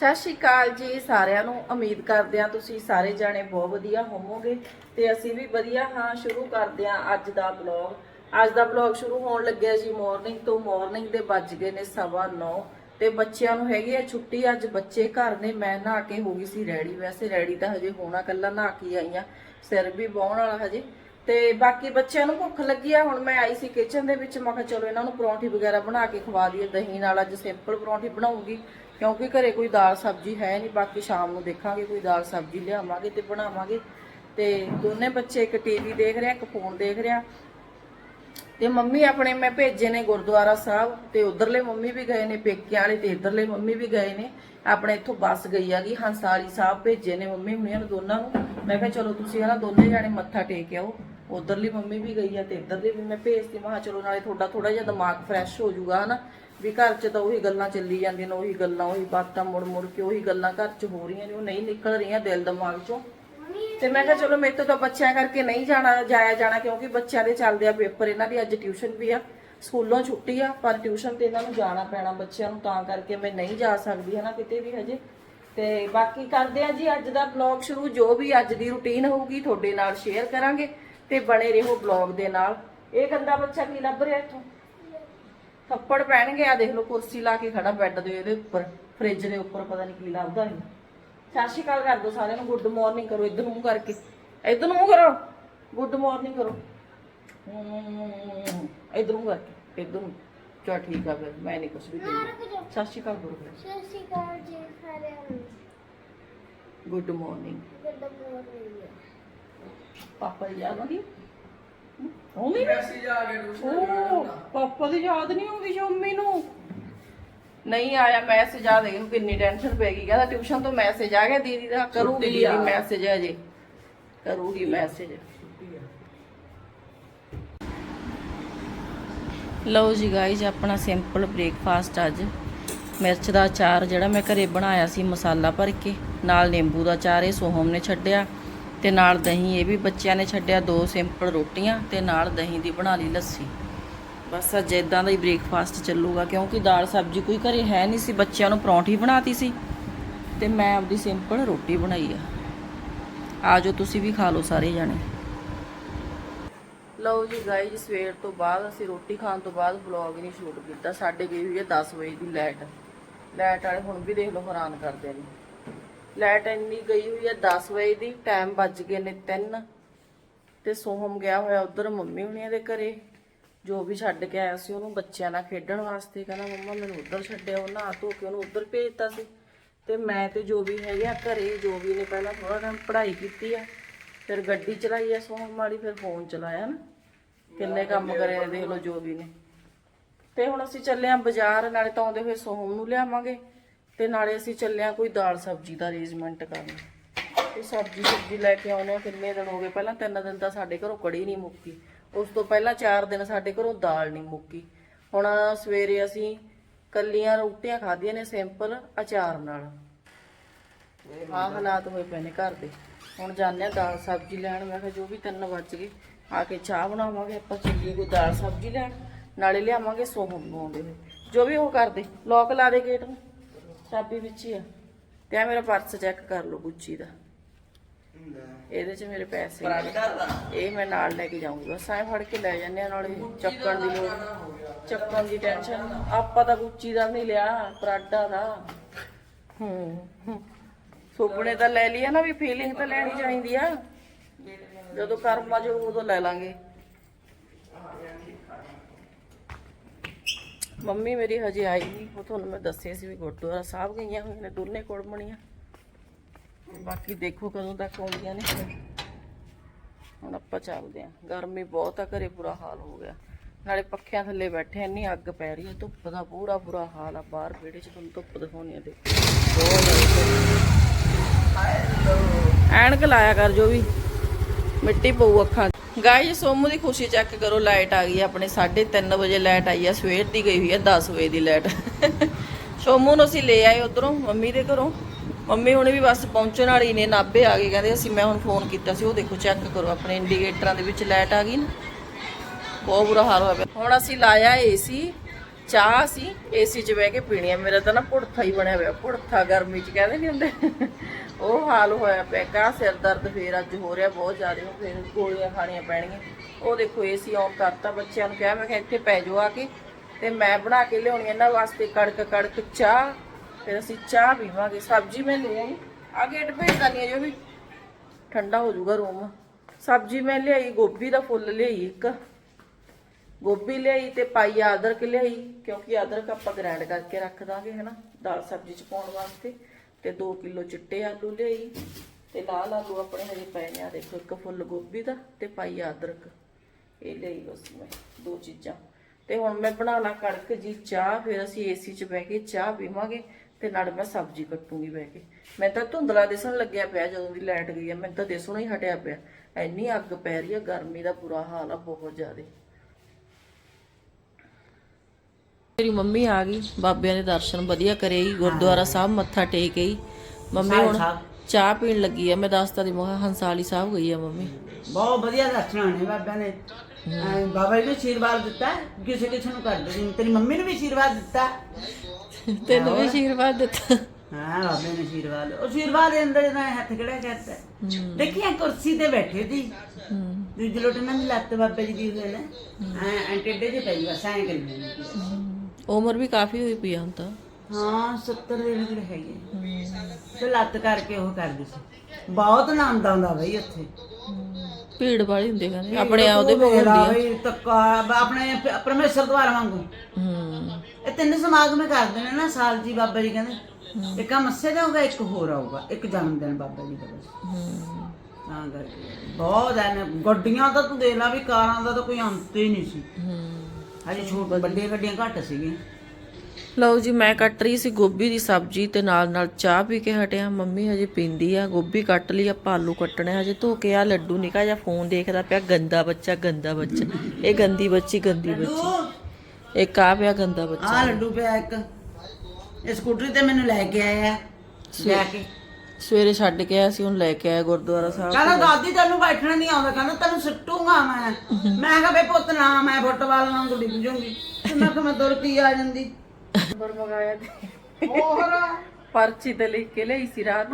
ਸਤਿ ਸ਼੍ਰੀ ਅਕਾਲ ਜੀ ਸਾਰਿਆਂ ਨੂੰ। ਉਮੀਦ ਕਰਦੇ ਹਾਂ ਤੁਸੀਂ ਸਾਰੇ ਜਾਣੇ ਬਹੁਤ ਵਧੀਆ ਹੋਵੋਗੇ ਤੇ ਅਸੀਂ ਵੀ ਵਧੀਆ ਹਾਂ। ਸ਼ੁਰੂ ਕਰਦੇ ਹਾਂ ਅੱਜ ਦਾ ਬਲੌਗ ਅੱਜ ਦਾ ਬਲੌਗ ਸ਼ੁਰੂ ਹੋਣ ਲੱਗਿਆ ਜੀ ਮਾਰਨਿੰਗ ਤੋਂ। ਮਾਰਨਿੰਗ ਦੇ ਵੱਜ ਗਏ ਨੇ 9:30 ਤੇ ਬੱਚਿਆਂ ਨੂੰ ਹੈਗੀ ਆ ਛੁੱਟੀ। ਅੱਜ ਬੱਚੇ ਘਰ ਨੇ। ਮੈਂ ਨਹਾ ਕੇ ਹੋ ਗਈ ਸੀ ਰੈਡੀ। ਵੈਸੇ ਰੈਡੀ ਤਾਂ ਹਜੇ ਹੋਣਾ ਕੱਲਾ ਨਹਾ ਕੇ ਆਈ ਆ ਸਿਰ ਵੀ ਬਾਉਣ ਵਾਲਾ ਹਜੇ। ਤੇ ਬਾਕੀ ਬੱਚਿਆਂ ਨੂੰ ਭੁੱਖ ਲੱਗੀ ਆ। ਹੁਣ ਮੈਂ ਆਈ ਸੀ ਕਿਚਨ ਦੇ ਵਿੱਚ। ਮੈਂ ਕਿਹਾ ਚਲੋ ਇਹਨਾਂ ਨੂੰ ਪਰੌਂਠੀ ਵਗੈਰਾ ਬਣਾ ਕੇ ਖਵਾ ਦਈਏ। ਦਹੀਂ ਨਾਲ ਅੱਜ ਸਿੰਪਲ ਪਰੌਂਠੀ ਬਣਾਉਂਗੀ। ਕਿਉਂਕਿ ਘਰੇ ਕੋਈ ਦਾਲ ਸਬਜ਼ੀ ਹੈ ਨਹੀਂ, ਬਾਕੀ ਸ਼ਾਮ ਨੂੰ ਦੇਖਾਂਗੇ, ਕੋਈ ਦਾਲ ਸਬਜ਼ੀ ਲਿਆਵਾਂਗੇ ਤੇ ਬਣਾਵਾਂਗੇ। ਤੇ ਦੋਨੇ ਬੱਚੇ ਇੱਕ ਟੀਵੀ ਦੇਖ ਰਿਹਾ, ਇੱਕ ਫੋਨ ਦੇਖ ਰਿਹਾ। ਤੇ ਮੰਮੀ ਆਪਣੇ ਮੈਂ ਭੇਜੇ ਨੇ ਗੁਰਦੁਆਰਾ ਸਾਹਿਬ ਤੇ ਉਧਰਲੇ ਮੰਮੀ ਵੀ ਗਏ ਨੇ ਪੇਕਿਆਂ ਵਾਲੇ ਤੇ ਇਧਰਲੇ ਮੰਮੀ ਵੀ ਗਏ ਨੇ। ਆਪਣੇ ਇੱਥੋਂ ਬੱਸ ਗਈ ਆਗੀ ਹੰਸਾਰੀ ਸਾਹਿਬ ਭੇਜੇ ਨੇ ਮੰਮੀ ਹੁਣੀਆਂ ਨੂੰ ਦੋਨਾਂ ਨੂੰ। ਮੈਂ ਕਿਹਾ ਚਲੋ ਤੁਸੀਂ ਹਨਾ ਦੋਨੇ ਜਾਣੇ ਮੱਥਾ ਟੇਕ ਆਓ। ਉਧਰਲੀ ਮੰਮੀ ਵੀ ਗਈ ਆ ਤੇ ਇਧਰਲੀ ਵੀ ਮੈਂ ਭੇਜਤੀ, ਮੈਂ ਕਿਹਾ ਚਲੋ ਨਾਲੇ ਤੁਹਾਡਾ ਥੋੜਾ ਜਿਹਾ ਦਿਮਾਗ ਫਰੈਸ਼ ਹੋ ਜਾਊਗਾ, ਹਨਾ। ਵੀ ਘਰ 'ਚ ਤਾਂ ਉਹੀ ਗੱਲਾਂ ਚੱਲੀ ਜਾਂਦੀਆਂ ਨੇ, ਉਹੀ ਗੱਲਾਂ, ਉਹੀ ਬਾਤਾਂ ਮੁੜ ਮੁੜ ਕੇ, ਉਹੀ ਗੱਲਾਂ ਘਰ 'ਚ ਹੋ ਰਹੀਆਂ ਨੇ, ਉਹ ਨਹੀਂ ਨਿਕਲ ਰਹੀਆਂ ਦਿਲ ਦਿਮਾਗ 'ਚੋਂ। ਤੇ ਮੈਂ ਕਿਹਾ ਚਲੋ ਮੇਰੇ ਤੋਂ ਤਾਂ ਬੱਚਿਆਂ ਕਰਕੇ ਨਹੀਂ ਜਾਣਾ, ਜਾਇਆ ਜਾਣਾ, ਕਿਉਂਕਿ ਬੱਚਿਆਂ ਦੇ ਚੱਲਦੇ ਆ ਪੇਪਰ, ਇਹਨਾਂ ਦੀ ਅੱਜ ਟਿਊਸ਼ਨ ਵੀ ਆ, ਸਕੂਲੋਂ ਛੁੱਟੀ ਆ, ਪਰ ਟਿਊਸ਼ਨ ਤੇ ਇਹਨਾਂ ਨੂੰ ਜਾਣਾ ਪੈਣਾ ਬੱਚਿਆਂ ਨੂੰ, ਤਾਂ ਕਰਕੇ ਮੈਂ ਨਹੀਂ ਜਾ ਸਕਦੀ ਹਨਾ ਕਿਤੇ ਵੀ ਹਜੇ। ਤੇ ਬਾਕੀ ਕਰਦੇ ਆ ਜੀ, ਅੱਜ ਦਾ ਬਲੌਗ ਸ਼ੁਰੂ, ਜੋ ਵੀ ਅੱਜ ਦੀ ਰੁਟੀਨ ਹੋਊਗੀ ਤੁਹਾਡੇ ਨਾਲ ਸ਼ੇਅਰ ਕਰਾਂਗੇ, ਤੇ ਬਣੇ ਰਹੋ ਬਲੌਗ ਦੇ ਨਾਲ। ਇਹ ਗੰਦਾ ਬੱਚਾ ਕੀ ਲੱਭ ਰਿਹਾ ਇੱਥੋਂ? ਥੱਪੜ ਪੈਣਗੇ ਆ ਦੇਖ ਲਓ ਕੁਰਸੀ ਲਾ ਕੇ ਖੜਾ ਬੈੱਡ ਦੇ ਇਹਦੇ ਉੱਪਰ ਫ੍ਰਿਜ ਦੇ ਉੱਪਰ ਪਤਾ ਨਹੀਂ ਕੀ ਲੱਭਦਾ ਨਹੀਂ ਸਤਿ ਸ਼੍ਰੀ ਅਕਾਲ ਕਰ ਦਿਓ ਸਾਰਿਆਂ ਨੂੰ ਗੁੱਡ ਮਾਰਨਿੰਗ ਕਰੋ ਇਧਰ ਨੂੰ ਕਰਕੇ। ਇਧਰ ਨੂੰ ਕਰੋ। ਗੁੱਡ ਮਾਰਨਿੰਗ ਕਰੋ। ਇਧਰ ਨੂੰ ਕਰਕੇ ਇਧਰ ਨੂੰ ਚਾ ਠੀਕ ਆ ਫਿਰ ਮੈਂ ਨਹੀਂ ਕੁਝ ਵੀ ਕਹਿੰਦੀ। ਸਤਿ ਸ਼੍ਰੀ ਅਕਾਲ ਗੁਰੂ ਸਤਿ ਸ਼੍ਰੀ ਅਕਾਲ ਜੀ ਸਾਰਿਆਂ ਨੂੰ। Good morning. Good morning. ਪਾਪਾ ਦੀ ਯਾਦ ਆਉਂਦੀ ਆਉਂਦੀ ਮੈਸੇਜ ਆ ਗਿਆ ਉਹ ਪਾਪਾ ਦੀ ਯਾਦ ਨਹੀਂ ਆਉਂਦੀ ਸ਼ੰਮੀ ਨੂੰ। ਨਹੀਂ ਆਇਆ ਮੈਸੇਜ ਆ ਦੇਖੋ ਕਿੰਨੀ ਟੈਨਸ਼ਨ ਪੈ ਗਈ। ਕਹਿੰਦਾ ਟਿਊਸ਼ਨ ਤੋਂ ਮੈਸੇਜ ਆ ਗਿਆ ਦੀਦੀ ਦਾ ਕਰੂਗੀ ਦੀਦੀ ਮੈਸੇਜ ਹੈ ਜੀ ਕਰੂਗੀ ਮੈਸੇਜ। ਲਓ ਜੀ ਗਾਈਜ਼ ਆਪਣਾ ਸਿੰਪਲ ਬ੍ਰੇਕਫਾਸਟ ਅੱਜ। ਮਿਰਚ ਦਾ ਅਚਾਰ ਜਿਹੜਾ ਮੈਂ ਘਰੇ ਬਣਾਇਆ ਸੀ ਮਸਾਲਾ ਭਰ ਕੇ ਨਾਲ ਨਿੰਬੂ ਦਾ ਅਚਾਰ ਇਹ ਸੋਹਮ ਨੇ ਛੱਡਿਆ। ਤੇ ਨਾਲ ਦਹੀਂ ਇਹ ਵੀ ਬੱਚਿਆਂ ਨੇ ਛੱਡਿਆ ਦੋ ਸਿੰਪਲ ਰੋਟੀਆਂ ਤੇ ਨਾਲ ਦਹੀਂ ਦੀ ਬਣਾ ਲਈ ਲੱਸੀ। ਬਸ ਅੱਜ ਇਦਾਂ ਦਾ ਹੀ ਬ੍ਰੇਕਫਾਸਟ ਚੱਲੂਗਾ ਕਿਉਂਕਿ ਦਾਲ ਸਬਜ਼ੀ ਕੋਈ ਘਰੇ ਹੈ ਨਹੀਂ ਸੀ, ਬੱਚਿਆਂ ਨੂੰ ਪਰੌਂਠੀ ਬਣਾਤੀ ਸੀ ਤੇ ਮੈਂ ਆਪਦੀ ਸਿੰਪਲ ਰੋਟੀ ਬਣਾਈ ਆ। ਆਜੋ ਤੁਸੀਂ ਵੀ ਖਾ ਲਓ ਸਾਰੇ ਜਾਣੇ। ਲਓ ਜੀ ਗਾਇਜ਼ ਸਵੇਰ ਤੋਂ ਬਾਅਦ ਅਸੀਂ ਰੋਟੀ ਖਾਣ ਤੋਂ ਬਾਅਦ ਵਲੌਗ ਨਹੀਂ ਸ਼ੂਟ ਕੀਤਾ, ਸਾਡੇ ਗਈ ਹੋਈ ਹੈ 10 ਵਜੇ ਦੀ ਲਾਈਟ ਲਾਈਟ ਵਾਲੇ ਹੁਣ ਵੀ ਦੇਖ ਲਓ ਹੈਰਾਨ ਕਰਦੇ ਨੇ ਲਾਈਟ ਇੰਨੀ ਗਈ ਹੋਈ ਹੈ 10 ਵਜੇ ਦੀ ਟਾਈਮ ਵੱਜ ਗਏ ਨੇ 3 ਤੇ ਸੋਹਮ ਗਿਆ ਹੋਇਆ ਉਧਰ ਮੰਮੀ ਹੁਣੀਆਂ ਦੇ ਘਰੇ। ਜੋ ਵੀ ਛੱਡ ਕੇ ਆਇਆ ਸੀ, ਉਹਨੂੰ ਬੱਚਿਆਂ ਨਾਲ ਖੇਡਣ ਵਾਸਤੇ ਕਹਿੰਦਾ, ਮੰਮਾ, ਮੈਨੂੰ ਉਧਰ ਛੱਡਿਆ, ਉਹ ਨਹਾ ਧੋ ਕੇ ਉਹਨੂੰ ਉਧਰ ਭੇਜਤਾ ਸੀ। ਤੇ ਮੈਂ ਤੇ ਜੋ ਵੀ ਹੈਗੇ ਆ ਘਰੇ, ਜੋ ਵੀ ਨੇ ਪਹਿਲਾਂ ਥੋੜਾ ਟਾਈਮ ਪੜ੍ਹਾਈ ਕੀਤੀ ਆ, ਫਿਰ ਗੱਡੀ ਚਲਾਈ ਆ ਸੋਹਮ ਵਾਲੀ, ਫਿਰ ਫੋਨ ਚਲਾਇਆ ਨਾ। ਕਿੰਨੇ ਕੰਮ ਕਰੇ ਨੇ, ਦੇਖ ਲਓ ਜੋ ਵੀ ਨੇ। ਤੇ ਹੁਣ ਅਸੀਂ ਚੱਲੇ ਆਂ ਬਾਜ਼ਾਰ, ਨਾਲੇ ਤਾਂ ਆਉਂਦੇ ਹੋਏ ਸੋਹਮ ਨੂੰ ਲਿਆਵਾਂਗੇ। ਤੇ ਨਾਲੇ ਅਸੀਂ ਚੱਲਿਆ ਕੋਈ ਦਾਲ ਸਬਜ਼ੀ ਦਾ ਅਰੇਂਜਮੈਂਟ ਕਰਨ। ਤੇ ਸਬਜ਼ੀ ਸਬਜ਼ੀ ਲੈ ਕੇ ਆਉਣੇ ਆ ਕਿੰਨੇ ਦਿਨ ਹੋ ਗਏ? ਪਹਿਲਾਂ ਤਿੰਨ ਦਿਨ ਤਾਂ ਸਾਡੇ ਘਰੋਂ ਕੜੀ ਨਹੀਂ ਮੁੱਕੀ। ਉਸ ਤੋਂ ਪਹਿਲਾਂ ਚਾਰ ਦਿਨ ਸਾਡੇ ਘਰੋਂ ਦਾਲ ਨਹੀਂ ਮੁੱਕੀ। ਹੁਣ ਸਵੇਰੇ ਅਸੀਂ ਕੱਲੀਆਂ ਰੋਟੀਆਂ ਖਾਧੀਆਂ ਨੇ ਸਿੰਪਲ ਅਚਾਰ ਨਾਲ। ਆਹ ਹਾਲਾਤ ਹੋਏ ਪਏ ਨੇ ਘਰ ਦੇ। ਹੁਣ ਜਾਂਦੇ ਆ ਦਾਲ ਸਬਜ਼ੀ ਲੈਣ। ਮੈਂ ਕਿਹਾ ਜੋ ਵੀ 3 ਵੱਜ ਗਏ, ਆ ਕੇ ਚਾਹ ਬਣਾਵਾਂਗੇ ਆਪਾਂ, ਚੱਲੀਏ ਕੋਈ ਦਾਲ ਸਬਜ਼ੀ ਲੈਣ। ਨਾਲੇ ਲਿਆਵਾਂਗੇ ਸੋਹਣ ਬਣਾਉਂਦੇ ਹੋਏ ਜੋ ਵੀ ਉਹ ਕਰਦੇ ਲੋਕ ਲਾ ਦੇ ਗੇਟ ਨੂੰ। ਚਾਬੀ ਵਿੱਚ ਹੀ ਆ। ਤੇ ਆ ਮੇਰਾ ਪਰਸ ਚੈੱਕ ਕਰ ਲਓ ਗੁੱਚੀ ਦਾ। ਇਹਦੇ 'ਚ ਮੇਰੇ ਪੈਸੇ ਨੇ। ਇਹ ਮੈਂ ਨਾਲ ਲੈ ਕੇ ਜਾਊਂਗੀ। ਬਸ ਐਂ ਫੜ ਕੇ ਲੈ ਜਾਂਦੇ ਆ ਨਾਲੇ ਚੱਕਣ ਦੀ ਲੋੜ। ਚੱਕਣ ਦੀ ਟੈਨਸ਼ਨ ਆਪਾਂ ਤਾਂ ਗੁੱਚੀ ਦਾ ਨਹੀਂ ਲਿਆ ਪਰਾਡਾ ਦਾ। ਹੂੰ ਹੂੰ। ਸੁਪਨੇ ਤਾਂ ਲੈ ਲਿਆ ਨਾ ਵੀ ਫੀਲਿੰਗ ਤਾਂ ਲੈਣੀ ਚਾਹੀਦੀ ਆ। ਜਦੋਂ ਕਰਮਾ ਜੋ ਉਦੋਂ ਲੈ ਲਾਂਗੇ। ਮੰਮੀ ਮੇਰੀ ਹਜੇ ਆਈ ਨਹੀਂ, ਉਹ ਤੁਹਾਨੂੰ ਮੈਂ ਦੱਸਿਆ ਸੀ ਵੀ ਗੁਰਦੁਆਰਾ ਸਾਹਿਬ ਗਈਆਂ ਹੋਈਆਂ ਨੇ, ਦੋਨੇ ਕੁੜਮਣੀਆਂ ਬਾਕੀ ਦੇਖੋ ਕਦੋਂ ਤੱਕ ਆਉਂਦੀਆਂ ਨੇ। ਹੁਣ ਆਪਾਂ ਚੱਲਦੇ ਆਂ ਗਰਮੀ ਬਹੁਤ ਆ, ਘਰੇ ਬੁਰਾ ਹਾਲ ਹੋ ਗਿਆ। ਨਾਲੇ ਪੱਖਿਆਂ ਥੱਲੇ ਬੈਠੇ ਇੰਨੀ ਅੱਗ ਪੈ ਰਹੀ ਹੈ ਧੁੱਪ ਦਾ ਪੂਰਾ ਬੁਰਾ ਹਾਲ ਆ। ਬਾਹਰ ਵਿਹੜੇ 'ਚ ਤੁਹਾਨੂੰ ਧੁੱਪ ਦਿਖਾਉਣੀ ਆ, ਦੇਖੋ। ਬਹੁਤ ਐਨਕ ਲਾਇਆ ਕਰ ਜੋ ਵੀ। ਮਿੱਟੀ ਪਊ ਅੱਖਾਂ ਗਾਇਸ ਸੋਮੂ ਦੀ ਖੁਸ਼ੀ ਚੈੱਕ ਕਰੋ ਲਾਈਟ ਆ ਗਈ ਆ ਆਪਣੇ 3:30 ਵਜੇ ਲਾਈਟ ਆਈ ਆ ਸਵੇਰ ਦੀ ਗਈ ਹੋਈ ਆ 10 ਵਜੇ ਦੀ ਲਾਈਟ ਸੋਮੂ ਨੂੰ ਅਸੀਂ ਲੈ ਆਏ ਉਧਰੋਂ, ਮੰਮੀ ਦੇ ਘਰੋਂ। ਮੰਮੀ ਹੁਣੇ ਵੀ ਬਸ ਪਹੁੰਚਣ ਵਾਲੀ ਨੇ, ਨਾਭੇ ਆ ਗਏ, ਕਹਿੰਦੇ ਅਸੀਂ, ਮੈਂ ਹੁਣ ਫੋਨ ਕੀਤਾ ਸੀ, ਉਹ ਦੇਖੋ ਚੈੱਕ ਕਰੋ, ਆਪਣੇ ਇੰਡੀਕੇਟਰਾਂ ਦੇ ਵਿੱਚ ਲਾਈਟ ਆ ਗਈ ਨਾ। ਬਹੁਤ ਬੁਰਾ ਹਾਲ ਹੋਇਆ ਪਿਆ। ਹੁਣ ਅਸੀਂ ਲਾਇਆ ਏਸੀ ਚਾਹ ਸੀ ਏਸੀ 'ਚ ਬਹਿ ਕੇ ਪੀਣੀ ਆ ਮੇਰਾ ਤਾਂ ਨਾ ਪੁੜਥਾ ਹੀ ਬਣਿਆ ਹੋਇਆ, ਪੁੜਥਾ ਗਰਮੀ 'ਚ, ਕਹਿੰਦੇ ਨਹੀਂ ਹੁੰਦੇ। ਉਹ ਹਾਲ ਹੋਇਆ ਪਿਆ ਕਾ ਸਿਰ ਦਰਦ ਫੇਰ ਅੱਜ ਹੋ ਰਿਹਾ, ਬਹੁਤ ਜ਼ਿਆਦਾ ਉਹ ਫੇਰ ਗੋਲੀਆਂ ਖਾਣੀਆਂ ਪੈਣਗੀਆਂ। ਉਹ ਦੇਖੋ ਏਸੀ ਆਨ ਕਰਤਾ ਬੱਚਿਆਂ ਨੂੰ, ਕਿਹਾ ਮੈਂ ਕਿਹਾ ਇੱਥੇ ਪੈ ਜਾਓ ਆ ਕੇ, ਤੇ ਮੈਂ ਬਣਾ ਕੇ ਲਿਆਉਣੀ ਇਹਨਾਂ ਵਾਸਤੇ ਕੜਕ ਕੜਕ ਚਾਹ, ਫਿਰ ਅਸੀਂ ਚਾਹ ਪੀਵਾਂਗੇ। ਸਬਜ਼ੀ ਮੈਂ ਲੂਣ ਆ ਗੇਟ ਭੇਜ ਦਨੀ ਜੋ ਵੀ। ਠੰਡਾ ਹੋ ਜਾਊਗਾ ਰੂਮ। ਸਬਜ਼ੀ ਮੈਂ ਲਿਆਈ, ਗੋਭੀ ਦਾ ਫੁੱਲ ਲਿਆਈ ਇੱਕ। ਗੋਭੀ ਲਿਆਈ ਤੇ ਪਾਈ ਅਦਰਕ ਲਿਆਈ, ਕਿਉਂਕਿ ਅਦਰਕ ਆਪਾਂ ਗ੍ਰੈਂਡ ਕਰਕੇ ਰੱਖ ਦਾਂਗੇ, ਹਨਾ, ਦਾਲ ਸਬਜ਼ੀ ਚ ਪਾਉਣ ਵਾਸਤੇ। ਤੇ 2 ਕਿਲੋ ਚਿੱਟੇ ਆਲੂ ਲਿਆਈ ਤੇ ਲਾਲ ਆਲੂ ਆਪਣੇ ਹਜੇ ਪਏ ਨੇ ਆ ਦੇਖੋ, ਇੱਕ ਫੁੱਲ ਗੋਭੀ ਦਾ ਤੇ ਪਾਈ ਅਦਰਕ। ਇਹ ਲਈ ਬਸ ਮੈਂ, ਦੋ ਚੀਜ਼ਾਂ। ਤੇ ਹੁਣ ਮੈਂ ਬਣਾ ਲਾ ਕੜਕ ਜੀ ਚਾਹ, ਫਿਰ ਅਸੀਂ ਏਸੀ 'ਚ ਬਹਿ ਕੇ ਚਾਹ ਪੀਵਾਂਗੇ ਤੇ ਨਾਲ ਮੈਂ ਸਬਜ਼ੀ ਕੱਟੂਗੀ ਬਹਿ ਕੇ। ਮੈਂ ਤਾਂ ਧੁੰਦਲਾ ਦਿਸਣ ਲੱਗਿਆ ਪਿਆ ਜਦੋਂ ਦੀ ਲਾਈਟ ਗਈ ਆ, ਮੈਨੂੰ ਤਾਂ ਦਿਸਣੋਂ ਹੀ ਹਟਿਆ ਪਿਆ। ਇੰਨੀ ਅੱਗ ਪੈ ਰਹੀ ਆ, ਗਰਮੀ ਦਾ ਬੁਰਾ ਹਾਲ ਆ ਬਹੁਤ ਜ਼ਿਆਦਾ। ਮੇਰੀ ਮੰਮੀ ਆ ਗਈ ਬਾਬਿਆਂ ਦੇ ਦਰਸ਼ਨ ਵਧੀਆ ਕਰੇ ਹੀ ਗੁਰਦੁਆਰਾ ਸਾਹਿਬ ਮੱਥਾ ਟੇਕ ਗਈ ਮੰਮੀ ਹੁਣ ਚਾਹ ਪੀਣ ਲੱਗੀ ਆ ਮੈਂ ਦੱਸਤਾ ਦੀ ਮਹਾ ਹੰਸਾਲੀ ਸਾਹਿਬ ਗਈ ਆ ਮੰਮੀ। ਬਹੁਤ ਵਧੀਆ ਦਰਸ਼ਨ ਹੋਣੇ ਬਾਬਾ ਨੇ ਬਾਬਾ ਜੀ ਨੂੰ ਆਸ਼ੀਰਵਾਦ ਦਿੱਤਾ ਕਿਸੇ ਕਿਸੇ ਨੂੰ ਕਰਦੇ ਨਹੀਂ। ਤੇਰੀ ਮੰਮੀ ਨੂੰ ਵੀ ਆਸ਼ੀਰਵਾਦ ਦਿੱਤਾ। ਤੈਨੂੰ ਵੀ ਆਸ਼ੀਰਵਾਦ ਦਿੱਤਾ। ਹਾਂ ਬਾਬੇ ਨੇ ਆਸ਼ੀਰਵਾਦ ਉਹ ਆਸ਼ੀਰਵਾਦ ਦੇ ਅੰਦਰ ਜਿਹੜਾ ਹੱਥ ਕਿਹੜਾ ਕਰਤਾ ਦੇਖੀਆਂ ਕੁਰਸੀ ਤੇ ਬੈਠੇ ਸੀ। ਦੂਜੇ ਲੋਟ ਦੀ ਲੱਤ ਬਾਬੇ ਜੀ ਦੀ ਹੋਈ ਨਾ ਐਂ ਐਂ ਟੇਡੇ ਜਿਹੇ ਪਈ ਬਸ ਐਂ ਕਰੀ। ਉਮਰ ਵੀ ਕਾਫੀ ਹੋਈ ਪਈ ਆ ਹੁਣ ਤਾਂ। ਹਾਂ 70 ਦੇ ਜਿਹੜੇ ਹੈਗੇ। ਤੇ ਲੱਤ ਕਰਕੇ ਉਹ ਕਰਦੇ ਸੀ। ਬਹੁਤ ਆਨੰਦ ਆਉਂਦਾ ਬਈ ਉੱਥੇ। ਭੀੜ ਵਾਲੀ ਹੁੰਦੀ ਆ ਕਹਿੰਦੇ। ਆਪਣੇ ਆਪ ਦੇ ਕੋਲ ਮੇਰਾ ਬਈ ਤੱਕਾ ਆਪਣੇ ਪ- ਪਰਮੇਸ਼ਰ ਦੁਆਰਾ ਵਾਂਗੂ। ਹੂੰ। ਇਹ ਤਿੰਨ ਸਮਾਗਮ ਕਰਦੇ ਨੇ ਨਾ ਸਾਲ ਜੀ ਬਾਬਾ ਜੀ ਕਹਿੰਦੇ। ਇੱਕ ਆ ਮੱਸੇ ਦਾ ਹੋਊਗਾ ਇੱਕ ਹੋਰ ਆਊਗਾ। ਇੱਕ ਜਨਮ ਦਿਨ ਬਾਬਾ ਜੀ ਦਾ ਬਸ। ਹੂੰ। ਤਾਂ ਕਰਕੇ। ਬਹੁਤ ਐ ਗੱਡੀਆਂ ਤਾਂ ਤੂੰ ਦੇਖ ਲਾ ਵੀ ਕਾਰਾਂ ਦਾ ਤਾਂ ਕੋਈ ਅੰਤ ਹੀ ਨਹੀਂ ਸੀ। ਹੂੰ। ਹਜੇ ਛੋਟ ਵੱਡੀਆਂ ਗੱਡੀਆਂ ਘੱਟ ਸੀਗੀਆਂ ਲਓ ਜੀ ਮੈਂ ਕੱਟ ਰਹੀ ਸੀ ਗੋਭੀ ਦੀ ਸਬਜ਼ੀ ਤੇ ਨਾਲ ਨਾਲ ਚਾਹ ਪੀ ਕੇ ਹਟਿਆ। ਮੰਮੀ ਹਜੇ ਪੀਂਦੀ ਆ ਗੋਭੀ ਕੱਟ ਲਈ ਆਪਾਂ ਆਲੂ ਕੱਟਣੇ ਆ, ਹਜੇ ਧੋ ਕੇ ਆ ਲੱਡੂ ਨਿਕਾ ਜਾਂ ਫੋਨ ਦੇਖਦਾ ਪਿਆ ਗੰਦਾ ਬੱਚਾ ਗੰਦਾ ਬੱਚਾ। ਇਹ ਗੰਦੀ ਬੱਚੀ ਗੰਦੀ ਬੱਚੀ। ਇੱਕ ਆ ਪਿਆ ਗੰਦਾ ਬੱਚਾ। ਆਹ ਲੱਡੂ ਪਿਆ ਇੱਕ। ਇਹ ਸਕੂਟਰੀ ਤੇ ਮੈਨੂੰ ਲੈ ਕੇ ਆਇਆ। ਲੈ ਕੇ। ਸਵੇਰੇ ਛੱਡ ਕੇ ਆਇਆ ਸੀ ਹੁਣ ਲੈ ਕੇ ਆਇਆ ਗੁਰਦੁਆਰਾ ਸਾਹਿਬ। ਕਹਿੰਦਾ ਦਾਦੀ ਤੈਨੂੰ ਬੈਠਣਾ ਨਹੀਂ ਆਉਂਦਾ। ਕਹਿੰਦਾ ਤੈਨੂੰ ਸਿੱਟੂਗਾ ਮੈਂ। ਮੈਂ ਕਿਹਾ ਬੇ ਪੁੱਤ ਨਾ ਮੈਂ ਫੁੱਟਬਾਲ ਵਾਂਗੂ ਡਿੱਗ ਜੂੰਗੀ ਤੇ ਮੈਂ ਕਿਹਾ ਮੈਂ ਤੁਰ ਕੇ ਆ ਜਾਂਦੀ। ਨੰਬਰ ਮੰਗਾਇਆ ਤੇ। ਹੋਰ? ਪਰਚੀ ਤੇ ਲਿਖ ਕੇ ਲਈ ਸੀ ਰਾਤ।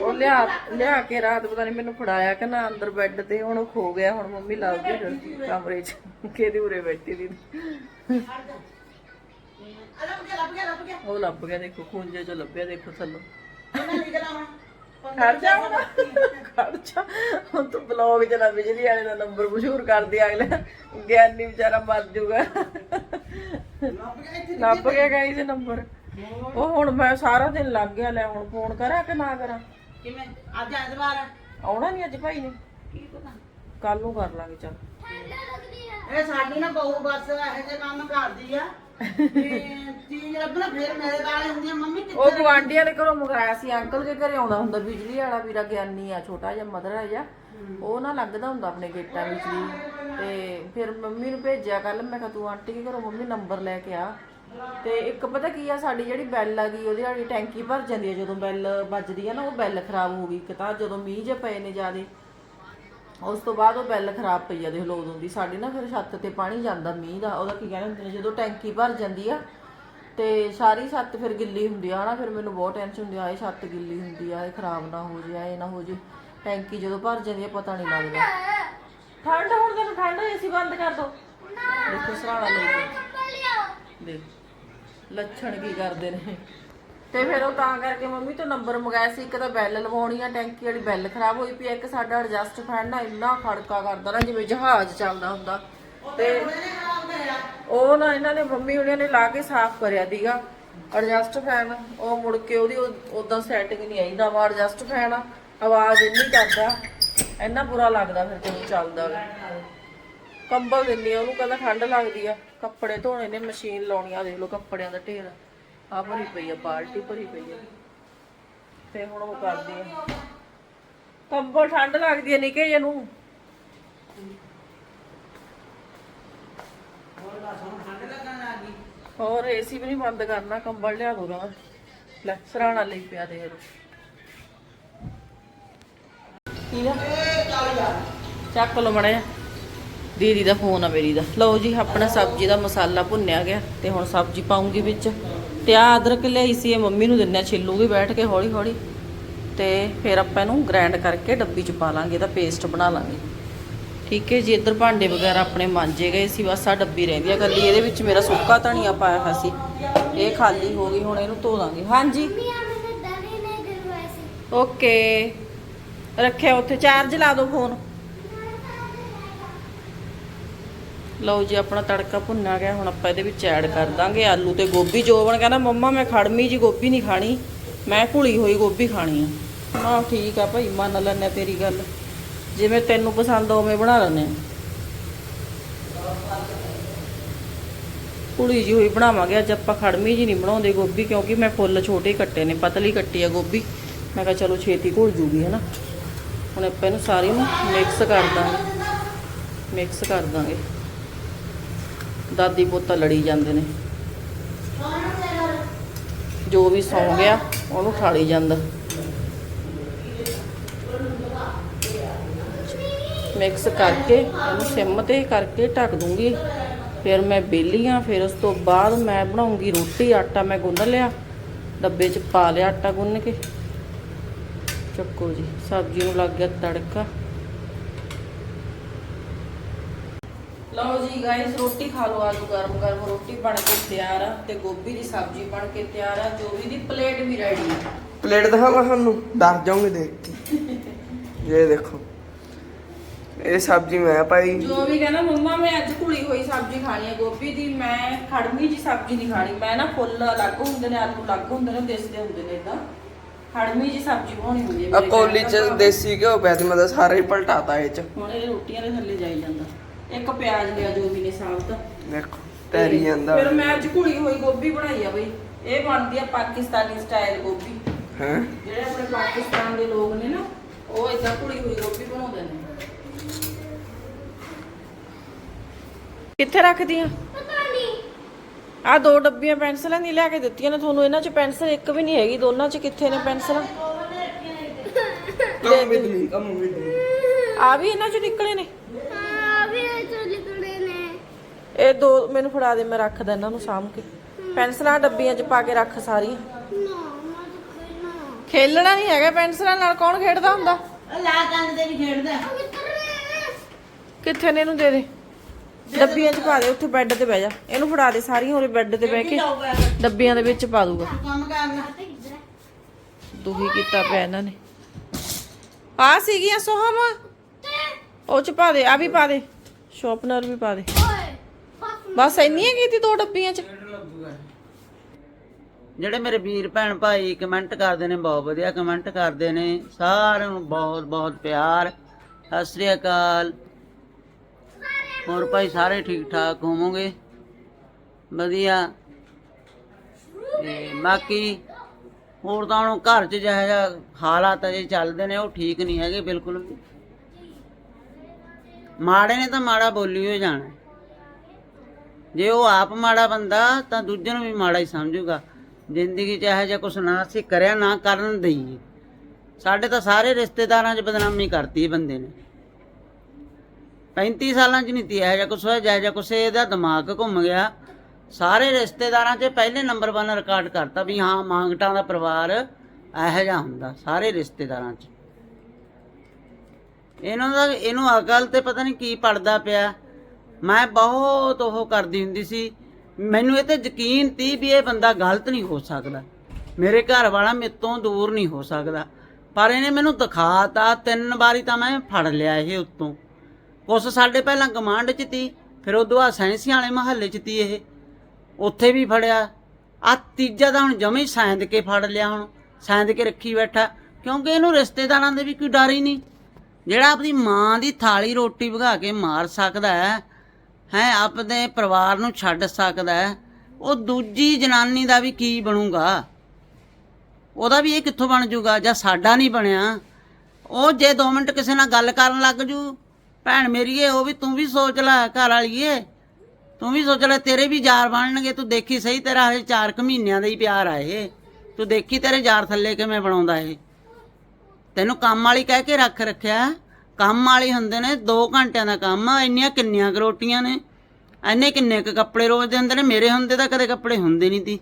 ਉਹ ਲਿਆ ਲਿਆ ਕੇ ਰਾਤ ਪਤਾ ਨਹੀਂ ਮੈਨੂੰ ਫੜਾਇਆ ਕਿ ਨਾ ਅੰਦਰ ਬੈੱਡ ਤੇ ਹੁਣ ਉਹ ਖੋ ਗਿਆ ਹੁਣ ਮੰਮੀ ਲੱਭਦੀ ਫਿਰਦੀ ਕਮਰੇ 'ਚ ਕਿਹਦੀ ਉਰੇ ਬੈਠੀ ਦੀ। ਆ ਲੱਭ ਗਿਆ ਲੱਭ ਗਿਆ ਲੱਭ ਗਿਆ। ਉਹ ਲੱਭ ਗਿਆ ਦੇਖੋ ਖੂੰਜੇ 'ਚ ਲੱਭਿਆ ਦੇਖੋ ਥੱਲੋਂ। ਉਹਨਾਂ ਨਿਕਲ ਆਉਣਾ ਖੜ ਜਾ ਹੁਣ ਖੜ ਜਾ। ਹੁਣ ਤੂੰ ਬਲੌਗ 'ਚ ਨਾ ਬਿਜਲੀ ਵਾਲੇ ਦਾ ਨੰਬਰ ਮਸ਼ਹੂਰ ਕਰ ਦੇ ਅਗਲੇ। ਗਿਆਨੀ ਵਿਚਾਰਾ ਮਰ ਜਾਊਗਾ। ਲੱਭ ਗਿਆ ਇੱਥੇ ਲੱਭ ਗਿਆ ਗਾਈ ਦੇ ਨੰਬਰ। ਉਹ ਹੁਣ ਮੈਂ ਸਾਰਾ ਦਿਨ ਲੱਗ ਗਿਆ ਲੈ ਹੁਣ ਫੋਨ ਕਰਾਂ ਕਿ ਨਾ ਕਰਾਂ? ਕਿਵੇਂ? ਅੱਜ ਐਤਵਾਰ ਆ। ਆਉਣਾ ਨਹੀਂ ਅੱਜ ਭਾਈ ਨੇ? ਕੀ ਪਤਾ? ਕੱਲ ਨੂੰ ਕਰ ਲਾਂਗੇ ਚੱਲ। ਇਹ ਸਾਡੀ ਨਾ ਬਹੂ ਬਸ ਇਹੋ ਜਿਹੇ ਕੰਮ ਕਰਦੀ ਆ। ਚੀਜ਼ ਲੱਭਣਾ ਫਿਰ ਮੇਰੇ ਗਾਲੇ ਹੁੰਦੀਆਂ ਮੰਮੀ ਕਿੱਥੇ ਉਹ ਗਵਾਂਡੀਆਂ ਦੇ ਘਰੋਂ ਮੰਗਾਇਆ ਸੀ ਅੰਕਲ ਦੇ ਘਰੇ ਆਉਂਦਾ ਹੁੰਦਾ ਬਿਜਲੀ ਵਾਲਾ ਵੀਰਾ ਗਿਆਨੀ ਆ ਛੋਟਾ ਜਿਹਾ ਮਦਰ ਜਿਹਾ। ਉਹ ਨਾ ਲੱਗਦਾ ਹੁੰਦਾ ਆਪਣੇ ਗੇਟਾਂ ਵਿੱਚ ਵੀ। ਤੇ ਫਿਰ ਮੰਮੀ ਨੂੰ ਭੇਜਿਆ ਕੱਲ ਮੈਂ ਕਿਹਾ ਤੂੰ ਆਂਟੀ ਦੇ ਘਰੋਂ ਮੰਮੀ ਨੰਬਰ ਲੈ ਕੇ ਆ। ਤੇ ਇੱਕ ਪਤਾ ਕੀ ਆ ਸਾਡੀ ਜਿਹੜੀ ਬੈਲ ਆ ਗਈ ਉਹਦੀ ਵਾਲੀ ਟੈਂਕੀ ਭਰ ਜਾਂਦੀ ਆ ਜਦੋਂ ਬੈਲ ਵੱਜਦੀ ਆ ਨਾ ਉਹ ਬੈਲ ਖਰਾਬ ਹੋ ਗਈ ਇੱਕ ਤਾਂ ਜਦੋਂ ਮੀਂਹ ਜੇ ਪਏ ਨੇ ਜਿਆਦੇ। ਉਸ ਤੋਂ ਬਾਅਦ ਉਹ ਬੈਲ ਖਰਾਬ ਪਈ ਆ ਦੇਖ ਲਓ ਉਦੋਂ ਦੀ। ਸਾਡੀ ਨਾ ਫਿਰ ਛੱਤ ਤੇ ਪਾਣੀ ਜਾਂਦਾ ਮੀਂਹ ਦਾ ਉਹਦਾ ਕੀ ਕਹਿੰਦੇ ਹੁੰਦੇ ਨੇ ਜਦੋਂ ਟੈਂਕੀ ਭਰ ਜਾਂਦੀ ਆ ਤੇ ਸਾਰੀ ਛੱਤ ਫਿਰ ਗਿੱਲੀ ਹੁੰਦੀ ਆ ਹਨਾ? ਫਿਰ ਮੈਨੂੰ ਬਹੁਤ ਟੈਨਸ਼ਨ ਹੁੰਦੀ ਆ ਇਹ ਛੱਤ ਗਿੱਲੀ ਹੁੰਦੀ ਆ ਇਹ ਖਰਾਬ ਨਾ ਹੋ ਜਾਏ ਇਹ ਨਾ ਹੋ ਜਾਏ ਟੈਂਕੀ ਜਦੋਂ ਭਰ ਜਾਂਦੀ ਆ ਪਤਾ ਨਹੀਂ ਲੱਗਦਾ। ਠੰਡ ਹੁਣ ਤੈਨੂੰ ਠੰਡ ਏਸੀ ਬੰਦ ਕਰ ਦੋ। ਦੇਖੋ ਸਰਾਣਾ ਲੈ ਕੇ ਦੇਖ ਲੱਛਣ ਕੀ ਕਰਦੇ ਨੇ। ਤੇ ਫਿਰ ਉਹ ਤਾਂ ਕਰਕੇ ਮੰਮੀ ਤੋਂ ਨੰਬਰ ਮੰਗਾਇਆ ਸੀ, ਇੱਕ ਤਾਂ ਬੈਲ ਲਵਾਉਣੀ ਆ, ਟੈਂਕੀ ਵਾਲੀ ਬੈਲ ਖਰਾਬ ਹੋਈ ਪਈ ਆ, ਇੱਕ ਸਾਡਾ ਐਡਜਸਟ ਫੈਨ ਨਾ ਇੰਨਾ ਖੜਕਾ ਕਰਦਾ ਨਾ, ਜਿਵੇਂ ਜਹਾਜ਼ ਚੱਲਦਾ ਹੁੰਦਾ। ਤੇ ਉਹ ਨਾ ਇਹਨਾਂ ਨੇ ਮੰਮੀ ਉਹਨਾਂ ਨੇ ਲਾ ਕੇ ਸਾਫ਼ ਕਰਿਆ ਦੀਗਾ ਐਡਜਸਟ ਫੈਨ ਉਹ ਮੁੜ ਕੇ ਉਹਦੀ ਉਦਾਂ ਸੈਟਿੰਗ ਨਹੀਂ ਆਈ, ਨਵਾਂ ਐਡਜਸਟ ਫੈਨ ਆਵਾਜ਼ ਇੰਨੀ ਕਰਦਾ, ਇੰਨਾ ਬੁਰਾ ਲੱਗਦਾ ਫਿਰ ਜਦੋਂ ਚੱਲਦਾ ਕੰਬਲ ਦਿੰਨੀ ਆ, ਉਹਨੂੰ ਕਹਿੰਦਾ ਠੰਡ ਲੱਗਦੀ ਆ, ਕੱਪੜੇ ਧੋਣੇ ਨੇ, ਮਸ਼ੀਨ ਲਾਉਣੀ ਆ, ਦੇਖ ਲਓ ਕੱਪੜਿਆਂ ਦਾ ਢੇਰ। ਆ ਭਰੀ ਪਈ ਆ ਬਾਲਟੀ ਭਰੀ ਪਈ ਆ। ਤੇ ਹੁਣ ਉਹ ਕਰਦੀ ਆ। ਕੰਬਲ ਠੰਡ ਲੱਗਦੀ ਆ ਨਿੱਕੇ ਜਿਹੇ ਨੂੰ। ਹੋਰ ਹੋਰ ਏਸੀ ਵੀ ਨਹੀਂ ਬੰਦ ਕਰਨਾ ਕੰਬਲ ਲਿਆ ਦੋ ਗਾ ਲੈ ਸਰਾਣਾ ਲਈ ਪਿਆ ਦੇ ਕੀ ਆ? ਚੱਕ ਲੋ ਮੜਿਆ ਦੀਦੀ ਦਾ ਫੋਨ ਆ ਮੇਰੀ ਦਾ। ਲਓ ਜੀ ਆਪਣਾ ਸਬਜ਼ੀ ਦਾ ਮਸਾਲਾ ਭੁੰਨਿਆ ਗਿਆ ਤੇ ਹੁਣ ਸਬਜ਼ੀ ਪਾਉਂਗੀ ਵਿੱਚ। ਤੇ ਆ ਅਦਰਕ ਲਿਆਈ ਸੀ ਇਹ ਮੰਮੀ ਨੂੰ ਦਿੰਨੇ ਛਿੱਲੂਗੀ ਬੈਠ ਕੇ ਹੌਲੀ ਹੌਲੀ ਤੇ ਫਿਰ ਆਪਾਂ ਇਹਨੂੰ ਗ੍ਰਾਈਂਡ ਕਰਕੇ ਡੱਬੀ 'ਚ ਪਾ ਲਾਂਗੇ ਇਹਦਾ ਪੇਸਟ ਬਣਾ ਲਾਂਗੇ। ਠੀਕ ਹੈ ਜੀ ਇੱਧਰ ਭਾਂਡੇ ਵਗੈਰਾ ਆਪਣੇ ਮਾਂਜੇ ਗਏ ਸੀ ਬਸ ਆ ਡੱਬੀ ਰਹਿੰਦੀ ਆ ਕੱਲੀ ਇਹਦੇ ਵਿੱਚ ਮੇਰਾ ਸੁੱਕਾ ਧਨੀਆ ਪਾਇਆ ਹੋਇਆ ਸੀ। ਇਹ ਖਾਲੀ ਹੋ ਗਈ ਹੁਣ ਇਹਨੂੰ ਧੋ ਦਾਂਗੇ ਹਾਂਜੀ? ਓਕੇ। ਰੱਖਿਆ ਉੱਥੇ ਚਾਰਜ ਲਾ ਦਿਓ ਫੋਨ। ਲਓ ਜੀ, ਆਪਣਾ ਤੜਕਾ ਭੁੰਨਾ ਗਿਆ, ਹੁਣ ਆਪਾਂ ਇਹਦੇ ਵਿੱਚ ਐਡ ਕਰ ਦਾਂਗੇ ਆਲੂ ਤੇ ਗੋਭੀ। ਜੋਬਨ ਕਹਿੰਦਾ ਮੰਮਾ, ਮੈਂ ਖੜਮੀ ਜੀ ਗੋਭੀ ਨਹੀਂ ਖਾਣੀ, ਮੈਂ ਘੁਲੀ ਹੋਈ ਗੋਭੀ ਖਾਣੀ ਆ। ਹਾਂ ਠੀਕ ਆ ਭਾਈ, ਮੰਨ ਲੈਨੇ ਤੇਰੀ ਗੱਲ। ਜਿਵੇਂ ਤੈਨੂੰ ਪਸੰਦ ਆ, ਉਵੇਂ ਬਣਾ ਲੈਨੇ ਆ। ਘੁਲੀ ਜੀ ਹੋਈ ਬਣਾਵਾਂਗੇ, ਅੱਜ ਆਪਾਂ ਖੜਮੀ ਜੀ ਨਹੀਂ ਬਣਾਉਂਦੇ ਗੋਭੀ, ਕਿਉਂਕਿ ਮੈਂ ਫੁੱਲ ਛੋਟੇ ਕੱਟੇ ਨੇ, ਪਤਲੀ ਕੱਟੀ ਆ ਗੋਭੀ। ਮੈਂ ਕਿਹਾ ਚਲੋ, ਛੇਤੀ ਘੁਲ ਜੂਗੀ ਹੈ ਨਾ ਹੁਣ ਆਪਾਂ ਇਹਨੂੰ ਸਾਰੀ ਨੂੰ ਮਿਕਸ ਕਰ ਦਾਂਗੇ। ਮਿਕਸ ਕਰ ਦਾਂਗੇ। ਦਾਦੀ ਪੋਤਾ ਲੜੀ ਜਾਂਦੇ ਨੇ। ਜੋ ਵੀ ਸੌਂ ਗਿਆ, ਉਹਨੂੰ ਠਾਲੀ ਜਾਂਦਾ। ਮਿਕਸ ਕਰਕੇ, ਇਹਨੂੰ ਸਿਮ ਤੇ ਕਰਕੇ ਢੱਕ ਦੂੰਗੀ। ਫਿਰ ਮੈਂ ਬੇਲੀ ਆ, ਫਿਰ ਉਸ ਤੋਂ ਬਾਅਦ ਮੈਂ ਬਣਾਉਂਗੀ ਰੋਟੀ, ਆਟਾ ਮੈਂ ਗੁੰਨ ਲਿਆ। ਡੱਬੇ 'ਚ ਪਾ ਲਿਆ ਆਟਾ ਗੁੰਨ ਕੇ। ਚੱਕੋ ਜੀ, ਸਬਜ਼ੀ ਨੂੰ ਲੱਗ ਗਿਆ ਤੜਕਾ। ਲਓ ਜੀ ਗਾਇਸ ਰੋਟੀ ਖਾ ਲਓ ਆਲੂ ਗਰਮ ਗਰਮ ਰੋਟੀ ਬਣ ਕੇ ਤਿਆਰ ਆ ਤੇ ਗੋਭੀ ਦੀ ਸਬਜ਼ੀ ਬਣ ਕੇ ਤਿਆਰ ਆ ਜੋ ਵੀ ਦੀ ਪਲੇਟ ਵੀ ਰੈਡੀ ਆ। ਪਲੇਟ ਦਿਖਾਵਾਂ ਤੁਹਾਨੂੰ? ਡਰ ਜਾਓਗੇ ਦੇਖ ਕੇ। ਇਹ ਦੇਖੋ। ਇਹ ਸਬਜ਼ੀ ਮੈਂ ਪਾਈ। ਜੋ ਵੀ ਕਹਿੰਦਾ ਮੰਮਾ ਮੈਂ ਅੱਜ ਘੁਲੀ ਹੋਈ ਸਬਜ਼ੀ ਖਾਣੀ ਹੈ ਗੋਭੀ ਦੀ। ਮੈਂ ਖੜਮੀ ਜੀ ਸਬਜ਼ੀ ਨਹੀਂ ਖਾਣੀ। ਮੈਂ ਨਾ ਫੁੱਲ ਅਲੱਗ ਹੁੰਦੇ ਨੇ ਆਲੂ ਅਲੱਗ ਹੁੰਦੇ ਨੇ ਦਿਸਦੇ ਹੁੰਦੇ ਨੇ ਇਦਾਂ ਖੜਮੀ ਜੀ ਸਬਜ਼ੀ ਬਣਾਉਣੀ ਹੁੰਦੀ ਹੈ ਆ ਕੋਲੀ ਚ। ਦੇਸੀ ਘਿਓ ਪਿਆ ਸੀ ਮੈਂ ਤਾਂ ਸਾਰਾ ਹੀ ਪਲਟਾਤਾ ਇਹ ਚ। ਹੁਣ ਇਹ ਰੋਟੀਆਂ ਦੇ ਥੱਲੇ ਜਾਈ ਜਾਂਦਾ। ਇੱਕ ਪਿਆਜ਼ ਲਿਆ ਜੋ ਵੀ ਨੇ ਸਾਬਤ ਦੇਖੋ ਤੈਰੀ ਜਾਂਦਾ। ਫਿਰ ਮੈਂ ਅੱਜ ਘੁਲੀ ਹੋਈ ਗੋਭੀ ਬਣਾਈ ਆ ਬਈ। ਇਹ ਬਣਦੀ ਆ ਪਾਕਿਸਤਾਨੀ ਸਟਾਈਲ ਗੋਭੀ। ਹੈ? ਜਿਹੜੇ ਆਪਣੇ ਪਾਕਿਸਤਾਨ ਦੇ ਲੋਕ ਨੇ ਨਾ ਉਹ ਇਦਾਂ ਘੁਲੀ ਹੋਈ ਗੋਭੀ ਬਣਾਉਂਦੇ ਨੇ। ਕਿੱਥੇ ਰੱਖਦੀਆਂ? ਪਤਾ ਨਹੀਂ। ਆ ਦੋ ਡੱਬੀਆਂ ਪੈਨਸਲਾਂ ਦੀ ਲਿਆ ਕੇ ਦਿੱਤੀਆਂ ਨੇ ਤੁਹਾਨੂੰ ਇਹਨਾਂ 'ਚ ਪੈਨਸਲ ਇੱਕ ਵੀ ਨਹੀਂ ਹੈਗੀ ਦੋਨਾਂ 'ਚ ਕਿੱਥੇ ਨੇ ਪੈਨਸਲਾਂ? ਕਮ with me come with me ਆ ਵੀ ਇਹਨਾਂ 'ਚ ਨਿਕਲੇ ਨੇ ਹਾਂ ਵੀ ਇਹ ਚੋ ਲਿਖੜੇ ਨੇ ਇਹ ਦੋ ਮੈਨੂੰ ਫੜਾ ਦੇ ਮੈਂ ਰੱਖਦਾ ਇਹਨਾਂ ਨੂੰ ਸਾਂਭ ਕੇ। ਪੈਨਸਲਾਂ ਡੱਬੀਆਂ 'ਚ ਪਾ ਕੇ ਰੱਖ ਸਾਰੀਆਂ। ਤਾਂ ਖੇਲਣਾ ਨਹੀਂ ਹੈਗਾ ਪੈਨਸਲਾਂ ਨਾਲ ਕੌਣ ਖੇਡਦਾ ਹੁੰਦਾ? ਲਾ ਕੰਨ ਦੇ ਵੀ ਖੇਡਦਾ। ਕਿੱਥੇ ਨੇ ਇਹਨੂੰ ਦੇ ਦੇ? ਡੱਬੀਆਂ 'ਚ ਪਾ ਦੇ ਉੱਥੇ ਬੈੱਡ ਤੇ ਬਹਿ ਜਾ। ਇਹਨੂੰ ਫੜਾ ਦੇ ਸਾਰੀਆਂ ਉਰੇ ਬੈੱਡ ਤੇ ਬਹਿ ਕੇ। ਡੱਬੀਆਂ ਦੇ ਵਿੱਚ ਪਾ ਦੂਗਾ। ਕੰਮ ਕਰਨਾ ਦੁਖੀ ਕੀਤਾ ਪਿਆ ਇਹਨਾਂ ਨੇ। ਆ ਸੀਗੀਆਂ ਸੋਹਮ। ਉਹ ਚ ਪਾ ਦੇ ਆ ਵੀ ਪਾ ਦੇ। ਸ਼ਾਰਪਨਰ ਵੀ ਪਾ ਦੇ। ਬਸ ਇੰਨੀਆਂ ਕੀਤੀ ਦੋ ਡੱਬੀਆਂ ਚ? ਜਿਹੜੇ ਮੇਰੇ ਵੀਰ ਭੈਣ ਭਾਈ ਕਮੈਂਟ ਕਰਦੇ ਨੇ, ਬਹੁਤ ਵਧੀਆ ਕਮੈਂਟ ਕਰਦੇ ਨੇ। ਸਾਰਿਆਂ ਨੂੰ ਬਹੁਤ ਬਹੁਤ ਪਿਆਰ। ਸਤਿ ਸ੍ਰੀ ਅਕਾਲ। ਹੋਰ ਭਾਈ ਸਾਰੇ ਠੀਕ ਠਾਕ ਹੋਵੋਗੇ? ਵਧੀਆ। ਤੇ ਬਾਕੀ ਹੋਰ ਤਾਂ ਹੁਣ ਘਰ 'ਚ ਜਿਹੋ ਜਿਹਾ ਹਾਲਾਤ ਅਜੇ ਚੱਲਦੇ ਨੇ, ਉਹ ਠੀਕ ਨਹੀਂ ਹੈਗੇ ਬਿਲਕੁਲ ਵੀ। ਮਾੜੇ ਨੇ ਤਾਂ ਮਾੜਾ ਬੋਲੀ ਹੋ ਜਾਣਾ। ਜੇ ਉਹ ਆਪ ਮਾੜਾ ਬੰਦਾ, ਤਾਂ ਦੂਜੇ ਨੂੰ ਵੀ ਮਾੜਾ ਹੀ ਸਮਝੂਗਾ। ਜ਼ਿੰਦਗੀ 'ਚ ਇਹੋ ਜਿਹਾ ਕੁਛ ਨਾ ਅਸੀਂ ਕਰਿਆ, ਨਾ ਕਰਨ ਦਈਏ। ਸਾਡੇ ਤਾਂ ਸਾਰੇ ਰਿਸ਼ਤੇਦਾਰਾਂ 'ਚ ਬਦਨਾਮੀ ਕਰਤੀ ਬੰਦੇ ਨੇ। 35 ਸਾਲਾਂ 'ਚ ਨਹੀਂ ਤੀ ਇਹੋ ਜਿਹਾ ਕੁਛ ਹੋਇਆ, ਜਿਹੋ ਜਿਹਾ ਕੁਛ ਇਹਦਾ ਦਿਮਾਗ ਘੁੰਮ ਗਿਆ। ਸਾਰੇ ਰਿਸ਼ਤੇਦਾਰਾਂ 'ਚ ਪਹਿਲੇ ਨੰਬਰ 1 ਰਿਕਾਰਡ ਕਰਤਾ ਵੀ ਹਾਂ, ਮੰਗਟਾਂ ਦਾ ਪਰਿਵਾਰ ਇਹੋ ਜਿਹਾ ਹੁੰਦਾ, ਸਾਰੇ ਰਿਸ਼ਤੇਦਾਰਾਂ 'ਚ। ਇਹਨਾਂ ਦਾ, ਇਹਨੂੰ ਅਕਲ ਤੇ ਪਤਾ ਨਹੀਂ ਕੀ ਪੜਦਾ ਪਿਆ। ਮੈਂ ਬਹੁਤ ਉਹ ਕਰਦੀ ਹੁੰਦੀ ਸੀ। ਮੈਨੂੰ ਇਹ ਤੇ ਯਕੀਨ ਤੀ ਵੀ ਇਹ ਬੰਦਾ ਗਲਤ ਨਹੀਂ ਹੋ ਸਕਦਾ। ਮੇਰੇ ਘਰ ਵਾਲਾ ਮੇਰੇ ਤੋਂ ਦੂਰ ਨਹੀਂ ਹੋ ਸਕਦਾ। ਪਰ ਇਹਨੇ ਮੈਨੂੰ ਦਿਖਾਤਾ, ਤਿੰਨ ਵਾਰੀ ਤਾਂ ਮੈਂ ਫੜ ਲਿਆ ਇਹ ਉੱਤੋਂ। ਕੁਛ ਸਾਡੇ ਪਹਿਲਾਂ ਕਮਾਂਡ 'ਚ ਤੀ, ਫਿਰ ਉਦੋਂ ਆ ਸੈਂਸੀਆਂ ਵਾਲੇ ਮਹੱਲੇ 'ਚ ਤੀ ਇਹ। ਉੱਥੇ ਵੀ ਫੜਿਆ। ਆ ਤੀਜਾ ਤਾਂ ਹੁਣ ਜਮੇ ਹੀ ਸੈਂਦ ਕੇ ਫੜ ਲਿਆ ਹੁਣ। ਸੈਂਦ ਕੇ ਰੱਖੀ ਬੈਠਾ। ਕਿਉਂਕਿ ਇਹਨੂੰ ਰਿਸ਼ਤੇਦਾਰਾਂ ਦੇ ਵੀ ਕੋਈ ਡਰ ਹੀ ਨਹੀਂ। ਜਿਹੜਾ ਆਪਣੀ ਮਾਂ ਦੀ ਥਾਲੀ ਰੋਟੀ ਭਗਾ ਕੇ ਮਾਰ ਸਕਦਾ ਹੈ ਹੈ ਆਪਣੇ ਪਰਿਵਾਰ ਨੂੰ ਛੱਡ ਸਕਦਾ ਹੈ। ਉਹ ਦੂਜੀ ਜਨਾਨੀ ਦਾ ਵੀ ਕੀ ਬਣੂਗਾ? ਉਹਦਾ ਵੀ ਇਹ ਕਿੱਥੋਂ ਬਣ ਜਾਊਗਾ ਜਾਂ ਸਾਡਾ ਨਹੀਂ ਬਣਿਆ? ਉਹ ਜੇ 2 ਮਿੰਟ ਕਿਸੇ ਨਾਲ ਗੱਲ ਕਰਨ ਲੱਗ ਜੂ, ਭੈਣ ਮੇਰੀਏ, ਉਹ ਵੀ ਤੂੰ ਵੀ ਸੋਚ ਲੈ ਘਰ ਵਾਲੀਏ। ਤੂੰ ਵੀ ਸੋਚ ਲੈ, ਤੇਰੇ ਵੀ ਯਾਰ ਬਣਨਗੇ। ਤੂੰ ਦੇਖੀ ਸਹੀ ਤੇਰਾ ਹਜੇ 4 ਕੁ ਮਹੀਨਿਆਂ ਦਾ ਹੀ ਪਿਆਰ ਆ ਇਹ। ਤੂੰ ਦੇਖੀ ਤੇਰੇ ਯਾਰ ਥੱਲੇ ਕਿਵੇਂ ਬਣਾਉਂਦਾ ਇਹ। ਤੈਨੂੰ ਕੰਮ ਵਾਲੀ ਕਹਿ ਕੇ ਰੱਖ ਰੱਖਿਆ? ਕੰਮ ਵਾਲੇ ਹੁੰਦੇ ਨੇ 2 ਘੰਟਿਆਂ ਦਾ ਕੰਮ ਇੰਨੀਆਂ ਕਿੰਨੀਆਂ ਕੁ ਰੋਟੀਆਂ ਨੇ। ਐਨੇ ਕਿੰਨੇ ਕੁ ਕੱਪੜੇ ਰੋਜ਼ ਦੇ ਹੁੰਦੇ ਨੇ, ਮੇਰੇ ਹੁੰਦੇ ਤਾਂ ਕਦੇ ਕੱਪੜੇ ਹੁੰਦੇ ਨਹੀਂ ਤੀ।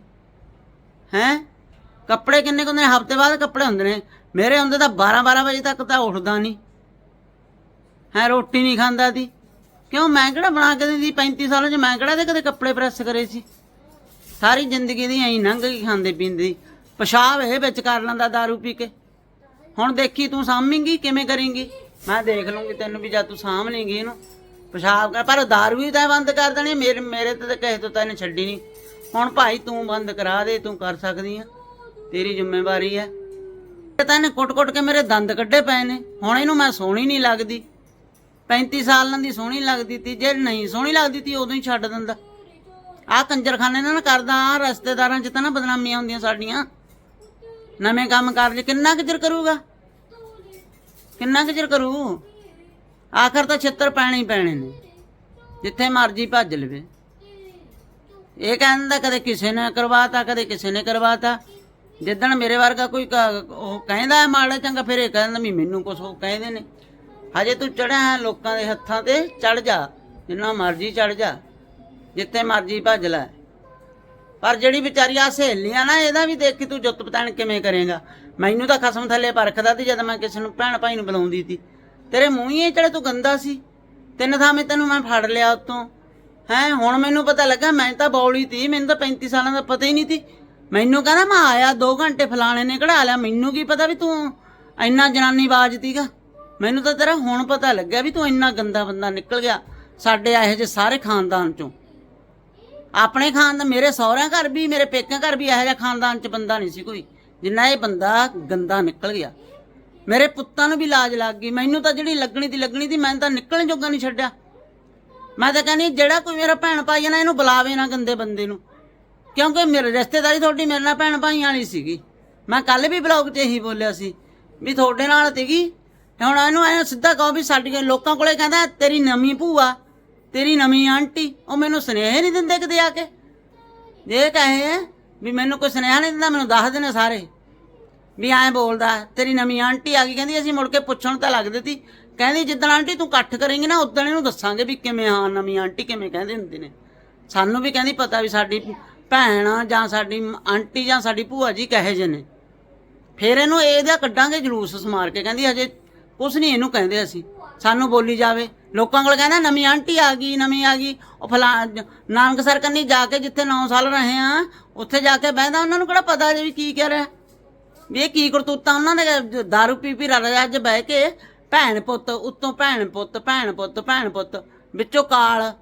ਹੈ? ਕੱਪੜੇ ਕਿੰਨੇ ਕੁ ਹੁੰਦੇ ਨੇ? ਹਫ਼ਤੇ ਬਾਅਦ ਕੱਪੜੇ ਹੁੰਦੇ ਨੇ। ਮੇਰੇ ਹੁੰਦੇ ਤਾਂ 12 12 ਵਜੇ ਤੱਕ ਤਾਂ ਉੱਠਦਾ ਨਹੀਂ ਹੈ, ਰੋਟੀ ਨਹੀਂ ਖਾਂਦਾ ਦੀ ਕਿਉਂ? ਮੈਂ ਕਿਹੜਾ ਬਣਾ ਕੇ ਦਿੰਦੀ? 35 ਸਾਲਾਂ 'ਚ ਮੈਂ ਕਿਹੜਾ ਦੇ ਕਦੇ ਕੱਪੜੇ ਪ੍ਰੈਸ ਕਰੇ ਸੀ? ਸਾਰੀ ਜ਼ਿੰਦਗੀ ਦੀ ਐਂ ਲੰਘ ਗਈ ਖਾਂਦੇ ਪੀਂਦੇ ਪਿਸ਼ਾਬ ਇਹ ਵਿੱਚ ਕਰ ਲੈਂਦਾ दारू ਪੀ ਕੇ। ਹੁਣ ਦੇਖੀ ਤੂੰ ਸਾਂਭੇਂਗੀ? ਕਿਵੇਂ ਕਰੇਂਗੀ? ਮੈਂ ਦੇਖ ਲੂੰਗੀ ਤੈਨੂੰ ਵੀ ਜਦ ਤੂੰ ਸਾਂਭ ਲੇਂਗੀ ਇਹਨੂੰ। ਪਿਸ਼ਾਬ ਕਰ, ਪਰ दारू ਵੀ ਤਾਂ ਬੰਦ ਕਰ ਦੇਣੀ, ਮੇਰੇ ਮੇਰੇ ਤੇ ਤਾਂ ਕਿਸੇ ਤੋਂ ਤਾਂ ਇਹਨੇ ਛੱਡੀ ਨਹੀਂ ਹੁਣ ਭਾਈ ਤੂੰ ਬੰਦ ਕਰਾ ਦੇ, ਤੂੰ ਕਰ ਸਕਦੀ ਆ। ਤੇਰੀ ਜ਼ਿੰਮੇਵਾਰੀ ਹੈ। ਤਾਂ ਇਹਨੇ ਕੁੱਟ-ਕੁੱਟ ਕੇ ਮੇਰੇ ਦੰਦ ਕੱਢੇ ਪਏ ਨੇ। ਹੁਣ ਇਹਨੂੰ ਮੈਂ ਸੋਹਣੀ ਨਹੀਂ ਲੱਗਦੀ। 35 ਸਾਲਾਂ ਦੀ ਸੋਹਣੀ ਲੱਗਦੀ ਤੀ, ਜੇ ਨਹੀਂ ਸੋਹਣੀ ਲੱਗਦੀ ਤੀ, ਉਦੋਂ ਹੀ ਛੱਡ ਦਿੰਦਾ। ਆ ਕੰਜਰਖਾਨੇ ਨਾਲ ਕਰਦਾ, ਆਹ ਰਸਤੇਦਾਰਾਂ 'ਚ ਤਾਂ ਨਾ ਬਦਨਾਮੀਆਂ ਹੁੰਦੀਆਂ ਸਾਡੀਆਂ। ਨਵੇਂ ਕੰਮ ਕਰ ਲਈ ਕਿੰਨਾ ਕੁ ਚਿਰ ਕਰੂਗਾ? ਕਿੰਨਾ ਕੁ ਚਿਰ ਕਰੂ? ਆਖਰ ਤਾਂ ਛਿੱਤਰ ਪੈਣੇ ਹੀ ਪੈਣੇ ਨੇ। ਜਿੱਥੇ ਮਰਜ਼ੀ ਭੱਜ ਲਵੇ। ਇਹ ਕਹਿੰਦਾ ਕਦੇ ਕਿਸੇ ਨੇ ਕਰਵਾਤਾ, ਕਦੇ ਕਿਸੇ ਨੇ ਕਰਵਾਤਾ। ਜਿੱਦਣ ਮੇਰੇ ਵਰਗਾ ਕੋਈ ਉਹ ਕਹਿੰਦਾ ਹੈ ਮਾੜਾ ਚੰਗਾ, ਫਿਰ ਇਹ ਕਹਿੰਦਾ ਵੀ ਮੈਨੂੰ ਕੁਛ ਉਹ ਕਹਿੰਦੇ ਨੇ। ਹਜੇ ਤੂੰ ਚੜਿਆ ਹੈ ਲੋਕਾਂ ਦੇ ਹੱਥਾਂ ਤੇ ਚੜ ਜਾ। ਜਿੰਨਾ ਮਰਜ਼ੀ ਚੜ ਜਾ। ਜਿੱਥੇ ਮਰਜ਼ੀ ਭੱਜ ਲੈ। ਪਰ ਜਿਹੜੀ ਵਿਚਾਰੀ ਆ ਸਹੇਲੀਆਂ ਨਾ, ਇਹਦਾ ਵੀ ਦੇਖ ਕੇ ਤੂੰ ਜੁੱਤ ਪਤਾਣ ਕਿਵੇਂ ਕਰੇਗਾ। ਮੈਨੂੰ ਤਾਂ ਖਸਮ ਥੱਲੇ ਪਰਖਦਾ ਤੇ ਜਦ ਮੈਂ ਕਿਸੇ ਨੂੰ ਭੈਣ ਭਾਈ ਨੂੰ ਬੁਲਾਉਂਦੀ ਤੀ ਤੇਰੇ ਮੂੰਹ ਹੀ ਚੜੇ ਤੂੰ ਗੰਦਾ ਸੀ। ਤਿੰਨ ਥਾਵੇਂ ਤੈਨੂੰ ਮੈਂ ਫੜ ਲਿਆ ਉਤੋਂ। ਹੈ, ਹੁਣ ਮੈਨੂੰ ਪਤਾ ਲੱਗਾ ਮੈਂ ਤਾਂ ਬੌਲੀ ਤੀ, ਮੈਨੂੰ ਤਾਂ 35 ਸਾਲਾਂ ਦਾ ਪਤਾ ਹੀ ਨਹੀਂ ਸੀ ਮੈਨੂੰ ਕਹਿੰਦਾ ਮੈਂ ਆਇਆ 2 ਘੰਟੇ ਫਲਾਣੇ ਨੇ ਕਢਾ ਲਿਆ, ਮੈਨੂੰ ਕੀ ਪਤਾ ਵੀ ਤੂੰ ਇੰਨਾ ਜਨਾਨੀ ਬਾਜ ਤੀਗਾ ਮੈਨੂੰ ਤਾਂ ਤੇਰਾ ਹੁਣ ਪਤਾ ਲੱਗਿਆ ਵੀ ਤੂੰ ਇੰਨਾ ਗੰਦਾ ਬੰਦਾ ਨਿਕਲ ਗਿਆ ਸਾਡੇ ਇਹੋ ਜਿਹੇ ਸਾਰੇ ਖਾਨਦਾਨ ਚੋਂ। ਆਪਣੇ ਖਾਨਦਾਨ, ਮੇਰੇ ਸਹੁਰਿਆਂ ਘਰ ਵੀ, ਮੇਰੇ ਪੇਕਿਆਂ ਘਰ ਵੀ ਇਹੋ ਜਿਹਾ ਖਾਨਦਾਨ ਚ ਬੰਦਾ ਨਹੀਂ ਸੀ ਕੋਈ। ਜਿੰਨਾ ਇਹ ਬੰਦਾ ਗੰਦਾ ਨਿਕਲ ਗਿਆ। ਮੇਰੇ ਪੁੱਤਾਂ ਨੂੰ ਵੀ ਲਾਜ ਲੱਗ ਗਈ। ਮੈਨੂੰ ਤਾਂ ਜਿਹੜੀ ਲੱਗਣੀ ਦੀ ਲੱਗਣੀ ਦੀ ਮੈਂ ਤਾਂ ਨਿਕਲਣ ਜੋਗਾ ਨਹੀਂ ਛੱਡਿਆ। ਮੈਂ ਤਾਂ ਕਹਿੰਦੀ, ਜਿਹੜਾ ਕੋਈ ਮੇਰਾ ਭੈਣ ਭਾਈ ਹੈ ਨਾ, ਇਹਨੂੰ ਬੁਲਾਵੇ ਨਾ ਗੰਦੇ ਬੰਦੇ ਨੂੰ। ਕਿਉਂਕਿ ਮੇਰੇ ਰਿਸ਼ਤੇਦਾਰੀ ਤੁਹਾਡੀ ਮੇਰੇ ਨਾਲ ਭੈਣ ਭਾਈਆਂ ਵਾਲੀ ਸੀਗੀ। ਮੈਂ ਕੱਲ ਵੀ ਬਲੌਗ 'ਚ ਇਹੀ ਬੋਲਿਆ ਸੀ ਵੀ ਤੁਹਾਡੇ ਨਾਲ ਤੀਗੀ ਤੇ ਹੁਣ ਇਹਨੂੰ ਐ ਸਿੱਧਾ ਕਹੋ ਵੀ ਸਾਡੀਆਂ ਲੋਕਾਂ ਕੋਲੇ ਕਹਿੰਦਾ, ਤੇਰੀ ਨਵੀਂ ਭੂਆ, ਤੇਰੀ ਨਵੀਂ ਆਂਟੀ, ਉਹ ਮੈਨੂੰ ਸੁਨੇਹੇ ਨਹੀਂ ਦਿੰਦੇ ਕਿਤੇ ਆ ਕੇ। ਜੇ ਕਹੇ ਵੀ ਮੈਨੂੰ ਕੋਈ ਸੁਨੇਹਾ ਨਹੀਂ ਦਿੰਦਾ, ਮੈਨੂੰ ਦੱਸ ਦੇਣੇ ਸਾਰੇ। ਵੀ ਐਂ ਬੋਲਦਾ, ਤੇਰੀ ਨਵੀਂ ਆਂਟੀ ਆ ਗਈ, ਕਹਿੰਦੀ ਅਸੀਂ ਮੁੜ ਕੇ ਪੁੱਛਣ ਤਾਂ ਲੱਗਦੇ ਤੀ ਕਹਿੰਦੀ ਜਿੱਦਣ ਆਂਟੀ ਤੂੰ ਇਕੱਠ ਕਰੇਂਗੀ ਨਾ ਉਦੋਂ ਇਹਨੂੰ ਦੱਸਾਂਗੇ ਵੀ ਕਿਵੇਂ ਹਾਂ, ਨਵੀਂ ਆਂਟੀ ਕਿਵੇਂ ਕਹਿੰਦੇ ਹੁੰਦੇ ਨੇ। ਸਾਨੂੰ ਵੀ ਕਹਿੰਦੀ ਪਤਾ ਵੀ ਸਾਡੀ ਭੈਣ ਜਾਂ ਸਾਡੀ ਆਂਟੀ ਜਾਂ ਸਾਡੀ ਭੂਆ ਜੀ ਕਹੇ ਜੇ ਨੇ। ਫਿਰ ਇਹਨੂੰ ਇਹਦਾ ਕੱਢਾਂਗੇ ਜਲੂਸ ਸਮਾਰ ਕੇ, ਕਹਿੰਦੀ ਹਜੇ ਕੁਛ ਨਹੀਂ ਇਹਨੂੰ ਕਹਿੰਦੇ ਅਸੀਂ। ਸਾਨੂੰ ਬੋਲੀ ਜਾਵੇ। ਲੋਕਾਂ ਕੋਲ ਕਹਿੰਦਾ, ਨਵੀਂ ਆਂਟੀ ਆ ਗਈ, ਨਵੀਂ ਆ ਗਈ। ਉਹ ਫਲਾ ਨਾਨਕ ਸਰ ਕੰਨੀ ਜਾ ਕੇ ਜਿੱਥੇ 9 ਸਾਲ ਰਹੇ ਆ, ਉੱਥੇ ਜਾ ਕੇ ਬਹਿੰਦਾ, ਉਹਨਾਂ ਨੂੰ ਕਿਹੜਾ ਪਤਾ ਜੇ ਵੀ ਕੀ ਕਹਿ ਰਿਹਾ। ਵੀ ਇਹ ਕੀ ਕਰਤੂਤਾਂ ਉਹਨਾਂ ਦੇ ਦਾਰੂ ਪੀ ਪੀ ਰਲ ਅੱਜ ਬਹਿ ਕੇ ਭੈਣ ਪੁੱਤ, ਉੱਤੋਂ ਭੈਣ ਪੁੱਤ ਭੈਣ ਪੁੱਤ ਭੈਣ ਪੁੱਤ, ਵਿੱਚੋਂ ਕਾਲ।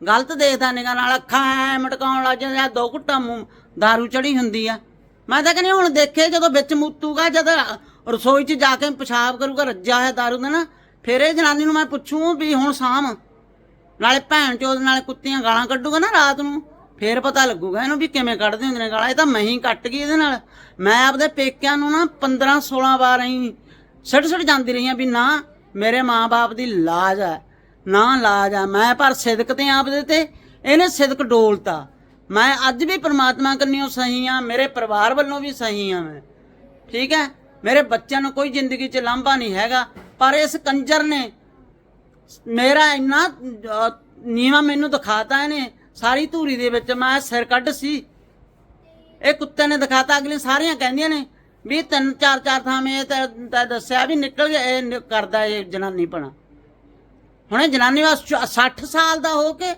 ਗਲਤ ਦੇਖਦਾ ਨਿਗਾ ਨਾਲ ਅੱਖਾਂ ਐਂ ਮਟਕਾਉਣ ਲੱਗ ਜਾਂਦਾ ਦੋ ਘੁੱਟਾਂ ਮੂੰਹ ਦਾਰੂ ਚੜੀ ਹੁੰਦੀ ਆ। ਮੈਂ ਤਾਂ ਕਹਿੰਦੀ ਹੁਣ ਦੇਖੇ ਜਦੋਂ ਵਿੱਚ ਮੂਤੂਗਾ, ਜਦ ਰਸੋਈ 'ਚ ਜਾ ਕੇ ਪਿਸ਼ਾਬ ਕਰੂਗਾ, ਰੱਜਿਆ ਹੋਇਆ ਦਾਰੂ ਦਾ ਨਾ, ਫਿਰ ਇਹ ਜਨਾਨੀ ਨੂੰ ਮੈਂ ਪੁੱਛੂ ਵੀ ਹੁਣ ਸਾਮ ਨਾਲੇ ਭੈਣ ਚੋਦ, ਨਾਲੇ ਕੁੱਤੀਆਂ ਗਾਲਾਂ ਕੱਢੂਗਾ ਨਾ ਰਾਤ ਨੂੰ। ਫੇਰ ਪਤਾ ਲੱਗੂਗਾ ਇਹਨੂੰ ਵੀ ਕਿਵੇਂ ਕੱਢਦੇ ਹੁੰਦੇ ਨੇ ਗਾਲਾਂ। ਇਹ ਤਾਂ ਮੈਂ ਹੀ ਕੱਟ ਗਈ ਇਹਦੇ ਨਾਲ। ਮੈਂ ਆਪਦੇ ਪੇਕਿਆਂ ਨੂੰ ਨਾ 15 16 ਵਾਰ ਐਂ ਛੜ ਛੜ ਜਾਂਦੀ ਰਹੀ ਆ ਵੀ ਨਾ ਮੇਰੇ ਮਾਂ-ਬਾਪ ਦੀ ਲਾਜ ਹੈ ਨਾ ਲਾਜ ਆ। ਮੈਂ ਪਰ ਸਿਦਕ ਤੇ ਆਪਦੇ ਤੇ। ਇਹਨੇ ਸਿਦਕ ਡੋਲਤਾ। ਮੈਂ ਅੱਜ ਵੀ ਪ੍ਰਮਾਤਮਾ ਕੰਨਿਓ ਸਹੀ ਆ। ਮੇਰੇ ਪਰਿਵਾਰ ਵੱਲੋਂ ਵੀ ਸਹੀ ਆ ਮੈਂ। ਠੀਕ ਹੈ ਮੇਰੇ ਬੱਚਿਆਂ ਨੂੰ ਕੋਈ ਜ਼ਿੰਦਗੀ 'ਚ ਲਾਂਭਾ ਨਹੀਂ ਹੈਗਾ। ਪਰ ਇਸ ਕੰਜਰ ਨੇ ਮੇਰਾ ਇੰਨਾ ਅਹ, ਨੀਵਾਂ ਮੈਨੂੰ ਦਿਖਾਤਾ ਇਹਨੇ। ਸਾਰੀ ਧੂਰੀ ਦੇ ਵਿੱਚ ਮੈਂ ਸਿਰ ਕੱਢ ਸੀ। ਇਹ ਕੁੱਤੇ ਨੇ ਦਿਖਾਤਾ ਅਗਲੇ ਸਾਰੀਆਂ ਕਹਿੰਦੀਆਂ ਨੇ ਵੀ ਤਿੰਨ, ਚਾਰ ਚਾਰ ਥਾਵੇਂ ਇਹ ਤਾਂ ਦੱਸਿਆ ਵੀ ਨਿਕਲ ਗਿਆ, ਇਹ ਨਿ- ਕਰਦਾ ਇਹ ਜਨਾਨੀ ਪਣਾ ਹੁਣ ਇਹ ਜਨਾਨੀ ਵਾ 60 ਸਾਲ ਦਾ ਹੋ ਕੇ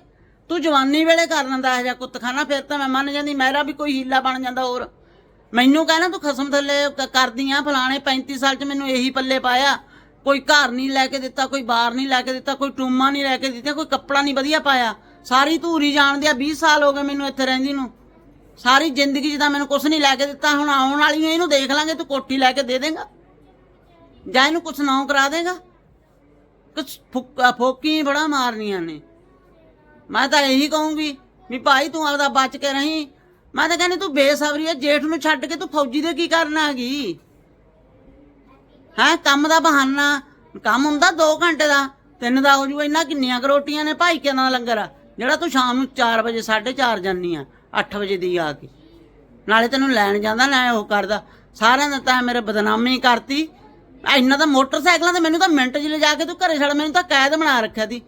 ਤੂੰ ਜਵਾਨੀ ਵੇਲੇ ਕਰ ਲੈਂਦਾ ਇਹ ਜਿਹਾ ਕੁੱਤਖਾਨਾ, ਫਿਰ ਤਾਂ ਮੈਂ ਮੰਨ ਜਾਂਦੀ, ਮੇਰਾ ਵੀ ਕੋਈ ਹੀਲਾ ਬਣ ਜਾਂਦਾ ਹੋਰ। ਮੈਨੂੰ ਕਹਿਣਾ ਤੂੰ ਖਸਮ ਥੱਲੇ ਕਰਦੀ ਆ ਫਲਾਣੇ 35 ਸਾਲ ਚ ਮੈਨੂੰ ਇਹੀ ਪੱਲੇ ਪਾਇਆ। ਕੋਈ ਘਰ ਨਹੀਂ ਲੈ ਕੇ ਦਿੱਤਾ, ਕੋਈ ਬਾਹਰ ਨਹੀਂ ਲੈ ਕੇ ਦਿੱਤਾ, ਕੋਈ ਟੂਮਾ ਨਹੀਂ ਲੈ ਕੇ ਦਿੱਤਾ ਕੋਈ ਕੱਪੜਾ ਨਹੀਂ ਵਧੀਆ ਪਾਇਆ। ਸਾਰੀ ਧੂਰੀ ਜਾਣਦੇ ਆ 20 ਸਾਲ ਹੋ ਗਏ ਮੈਨੂੰ ਇੱਥੇ ਰਹਿੰਦੀ ਨੂੰ। ਸਾਰੀ ਜ਼ਿੰਦਗੀ 'ਚ ਤਾਂ ਮੈਨੂੰ ਕੁਝ ਨਹੀਂ ਲੈ ਕੇ ਦਿੱਤਾ, ਹੁਣ ਆਉਣ ਵਾਲੀ ਨੂੰ ਇਹਨੂੰ ਦੇਖ ਲਾਂਗੇ, ਤੂੰ ਕੋਠੀ ਲੈ ਕੇ ਦੇ ਦੇਂਗਾ? ਜਾਂ ਇਹਨੂੰ ਕੁਛ ਨਾ ਕਰਾ ਦੇਗਾ? ਕੁਛ ਫੁੱਕਾ ਫੋਕੀ ਬੜਾ ਮਾਰਨੀਆਂ ਨੇ। ਮੈਂ ਤਾਂ ਇਹੀ ਕਹੂੰਗੀ ਵੀ ਭਾਈ ਤੂੰ ਆਪਦਾ ਬਚ ਕੇ ਰਹੀਂ। ਮੈਂ ਤਾਂ ਕਹਿੰਦੀ ਤੂੰ ਬੇਸਬਰੀ ਹੈ ਜੇਠ ਨੂੰ ਛੱਡ ਕੇ ਤੂੰ ਫੌਜੀ ਦੇ ਕੀ ਕਰਨਾ ਹੈਗੀ ਗਈ? ਹੈ, ਕੰਮ ਦਾ ਬਹਾਨਾ। ਕੰਮ ਹੁੰਦਾ 2 ਘੰਟੇ ਦਾ, ਤਿੰਨ ਦਾ ਹੋ ਜੂ ਇੰਨਾ ਕਿੰਨੀਆਂ ਕਰੋਟੀਆਂ ਨੇ ਭਾਈ ਕਿੰਨਾ ਲੰਗਰ। ਆ ਜਿਹੜਾ ਤੂੰ ਸ਼ਾਮ ਨੂੰ 4 ਵਜੇ 4:30 ਜਾਨੀ ਆ 8 ਵਜੇ ਦੀ ਆ ਕੇ। ਨਾਲੇ ਤੈਨੂੰ ਲੈਣ ਜਾਂਦਾ ਨਾ ਉਹ ਕਰਦਾ। ਸਾਰਿਆਂ ਨੇ ਤਾਂ ਮੇਰੇ ਬਦਨਾਮੀ ਕਰਤੀ। ਇੰਨਾ ਤਾਂ ਮੋਟਰਸਾਈਕਲਾਂ ਤੇ ਮੈਨੂੰ ਤਾਂ ਮਿੰਟ 'ਚ ਲਿਜਾ ਕੇ ਤੂੰ ਘਰੇ ਛੱਡ, ਮੈਨੂੰ ਤਾਂ ਕੈਦ ਬਣਾ ਰੱਖਿਆ ਦੀ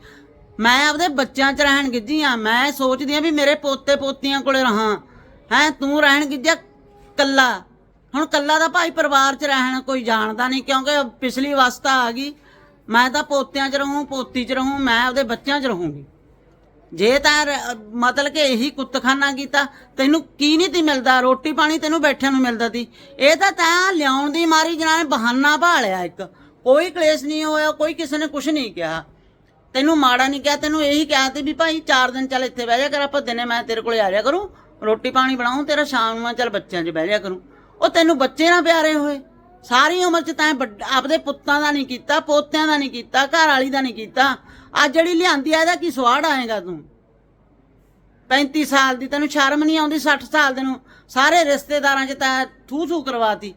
ਮੈਂ ਆਪਦੇ ਬੱਚਿਆਂ 'ਚ ਰਹਿਣ ਗਿੱਜੀ ਆ। ਮੈਂ ਸੋਚਦੀ ਆ ਵੀ ਮੇਰੇ ਪੋਤੇ ਪੋਤੀਆਂ ਕੋਲੇ ਰਹਾ। ਹੈ, ਤੂੰ ਰਹਿਣ ਗਿੱਜਿਆ ਕੱਲਾ। ਹੁਣ ਕੱਲਾ ਦਾ ਭਾਈ ਪਰਿਵਾਰ 'ਚ ਰਹਿਣਾ ਕੋਈ ਜਾਣਦਾ ਨਹੀਂ, ਕਿਉਂਕਿ ਪਿਛਲੀ ਅਵਸਥਾ ਆ ਗਈ। ਮੈਂ ਤਾਂ ਪੋਤਿਆਂ 'ਚ ਰਹੂੰ, ਪੋਤੀ 'ਚ ਰਹੂੰ, ਮੈਂ ਆਪਦੇ ਬੱਚਿਆਂ 'ਚ ਰਹੂੰਗੀ। ਜੇ ਤਾਂ ਰ- ਮਤਲਬ ਕਿ ਇਹੀ ਕੁੱਤਖਾਨਾ ਕੀਤਾ, ਤੈਨੂੰ ਕੀ ਨਹੀਂ ਤੀ ਮਿਲਦਾ? ਰੋਟੀ ਪਾਣੀ ਤੈਨੂੰ ਬੈਠਿਆਂ ਨੂੰ ਮਿਲਦਾ ਤੀ। ਇਹ ਤਾਂ ਤਾਂ ਲਿਆਉਣ ਦੀ ਮਾਰੀ ਜਨਾਂ ਬਹਾਨਾ ਭਾਲਿਆ ਇੱਕ। ਕੋਈ ਕਲੇਸ਼ ਨਹੀਂ ਹੋਇਆ, ਕੋਈ ਕਿਸੇ ਨੇ ਕੁਝ ਨਹੀਂ ਕਿਹਾ। ਤੈਨੂੰ ਮਾੜਾ ਨਹੀਂ ਕਿਹਾ, ਤੈਨੂੰ ਇਹੀ ਕਿਹਾ ਤੇ ਵੀ ਭਾਈ 4 ਦਿਨ ਚੱਲ ਇੱਥੇ ਬਹਿ ਜਾ ਕਰ, ਆਪਾਂ ਦਿਨੇ ਮੈਂ ਤੇਰੇ ਕੋਲੇ ਆ ਜਾ ਕਰੂੰ। ਰੋਟੀ ਪਾਣੀ ਬਣਾਉਂ, ਤੇਰਾ ਸ਼ਾਮ ਨੂੰ ਮੈਂ ਚੱਲ ਬੱਚਿਆਂ 'ਚ ਬਹਿ ਜਾ ਕਰੂੰ। ਉਹ ਤੈਨੂੰ ਬੱਚੇ ਨਾ ਪਿਆਰੇ ਹੋਏ। ਸਾਰੀ ਉਮਰ 'ਚ ਤੈਂ ਵੱਡ- ਆਪਦੇ ਪੁੱਤਾਂ ਦਾ ਨਹੀਂ ਕੀਤਾ, ਪੋਤਿਆਂ ਦਾ ਨਹੀਂ ਕੀਤਾ, ਘਰ ਵਾਲੀ ਦਾ ਨਹੀਂ ਕੀਤਾ। ਆ ਜਿਹੜੀ ਲਿਆਂਦੀ ਆ, ਇਹਦਾ ਕੀ ਸਵਾੜ ਆਏਗਾ ਤੂੰ? 35 ਸਾਲ ਦੀ, ਤੈਨੂੰ ਸ਼ਰਮ ਨਹੀਂ ਆਉਂਦੀ? 60 ਸਾਲ ਦੇ ਨੂੰ ਸਾਰੇ ਰਿਸ਼ਤੇਦਾਰਾਂ 'ਚ ਤਾਂ ਥੂ ਥੂ ਕਰਵਾਤੀ।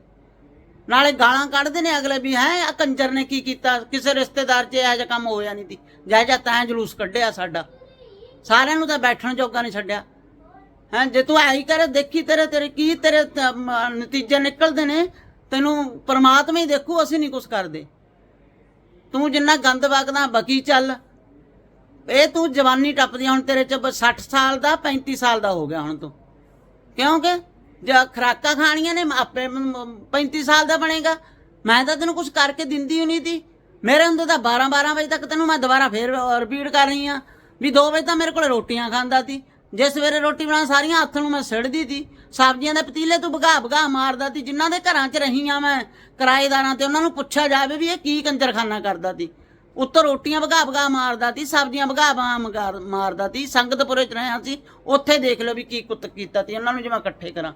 ਨਾਲੇ ਗਾਲਾਂ ਕੱਢਦੇ ਨੇ ਅਗਲੇ ਵੀ, ਹੈ ਆ ਕੰਜਰ ਨੇ ਕੀ ਕੀਤਾ? ਕਿਸੇ ਰਿਸ਼ਤੇਦਾਰ 'ਚ ਇਹੋ ਜਿਹਾ ਕੰਮ ਹੋਇਆ ਨਹੀਂ ਸੀ। ਜਾ ਜਾ ਤੈਂ ਜਲੂਸ ਕੱਢਿਆ ਸਾਡਾ। ਸਾਰਿਆਂ ਨੂੰ ਤਾਂ ਬੈਠਣ ਜੋਗਾ ਨਹੀਂ ਛੱਡਿਆ। ਹੈ, ਜੇ ਤੂੰ ਐਂ ਕਰੇ, ਦੇਖੀ ਤੇਰੇ ਤੇਰੇ ਕੀ ਤੇਰੇ ਨਤੀਜੇ ਨਿਕਲਦੇ ਨੇ, ਤੈਨੂੰ ਪਰਮਾਤਮਾ ਹੀ ਦੇਖੂ, ਅਸੀਂ ਨਹੀਂ ਕੁਝ ਕਰਦੇ। ਤੂੰ ਜਿੰਨਾ ਗੰਦ ਵਗਦਾ, ਬਕੀ ਚੱਲ। ਇਹ ਤੂੰ ਜਵਾਨੀ ਟੱਪਦੀ ਹੁਣ ਤੇਰੇ ਚ ਬ- 60 ਸਾਲ ਦਾ 35 ਸਾਲ ਦਾ ਹੋ ਗਿਆ ਹੁਣ ਤੂੰ। ਕਿਉਂਕਿ ਜੇ ਖਰਾਕਾਂ ਖਾਣੀਆਂ ਨੇ ਆਪੇ ਮ- 35 ਸਾਲ ਦਾ ਬਣੇਗਾ। ਮੈਂ ਤਾਂ ਤੈਨੂੰ ਕੁਝ ਕਰਕੇ ਦਿੰਦੀ ਹੀ ਨਹੀਂ ਤੀ ਮੇਰੇ ਹੁੰਦੇ ਤਾਂ 12 12 ਵਜੇ ਤੱਕ ਤੈਨੂੰ ਮੈਂ ਦੁਬਾਰਾ ਫੇਰ ਰਿਪੀਟ ਕਰ ਰਹੀ ਆ, ਵੀ 2 ਵਜੇ ਤਾਂ ਮੇਰੇ ਕੋਲ ਰੋਟੀਆਂ ਖਾਂਦਾ ਸੀ। ਜੇ ਸਵੇਰੇ ਰੋਟੀ ਬਣਾ ਸਾਰੀਆਂ ਹੱਥ ਨੂੰ ਮੈਂ ਸਿੜਦੀ ਤੀ ਸਬਜ਼ੀਆਂ ਦੇ ਪਤੀਲੇ ਤੂੰ ਭਗਾ ਭਗਾ ਮਾਰਦਾ ਤੀ ਜਿਨ੍ਹਾਂ ਦੇ ਘਰਾਂ 'ਚ ਰਹੀ ਆ ਮੈਂ ਕਿਰਾਏਦਾਰਾਂ ਤੇ, ਉਹਨਾਂ ਨੂੰ ਪੁੱਛਿਆ ਜਾਵੇ ਵੀ ਇਹ ਕੀ ਕੰਜਰਖਾਨਾ ਕਰਦਾ ਤੀ ਉੱਤੋਂ ਰੋਟੀਆਂ ਭਗਾ ਭਗਾ ਮਾਰਦਾ ਤੀ ਸਬਜ਼ੀਆਂ ਭਗਾ ਭਗਾ ਮਾਰਦਾ ਤੀ ਸੰਗਤਪੁਰੇ ਚ ਰਹਿਆ ਸੀ, ਉੱਥੇ ਦੇਖ ਲਓ ਵੀ ਕੀ ਕੁੱਤ ਕੀਤਾ ਤੀ ਉਹਨਾਂ ਨੂੰ ਜੇ ਇਕੱਠੇ ਕਰਾਂ।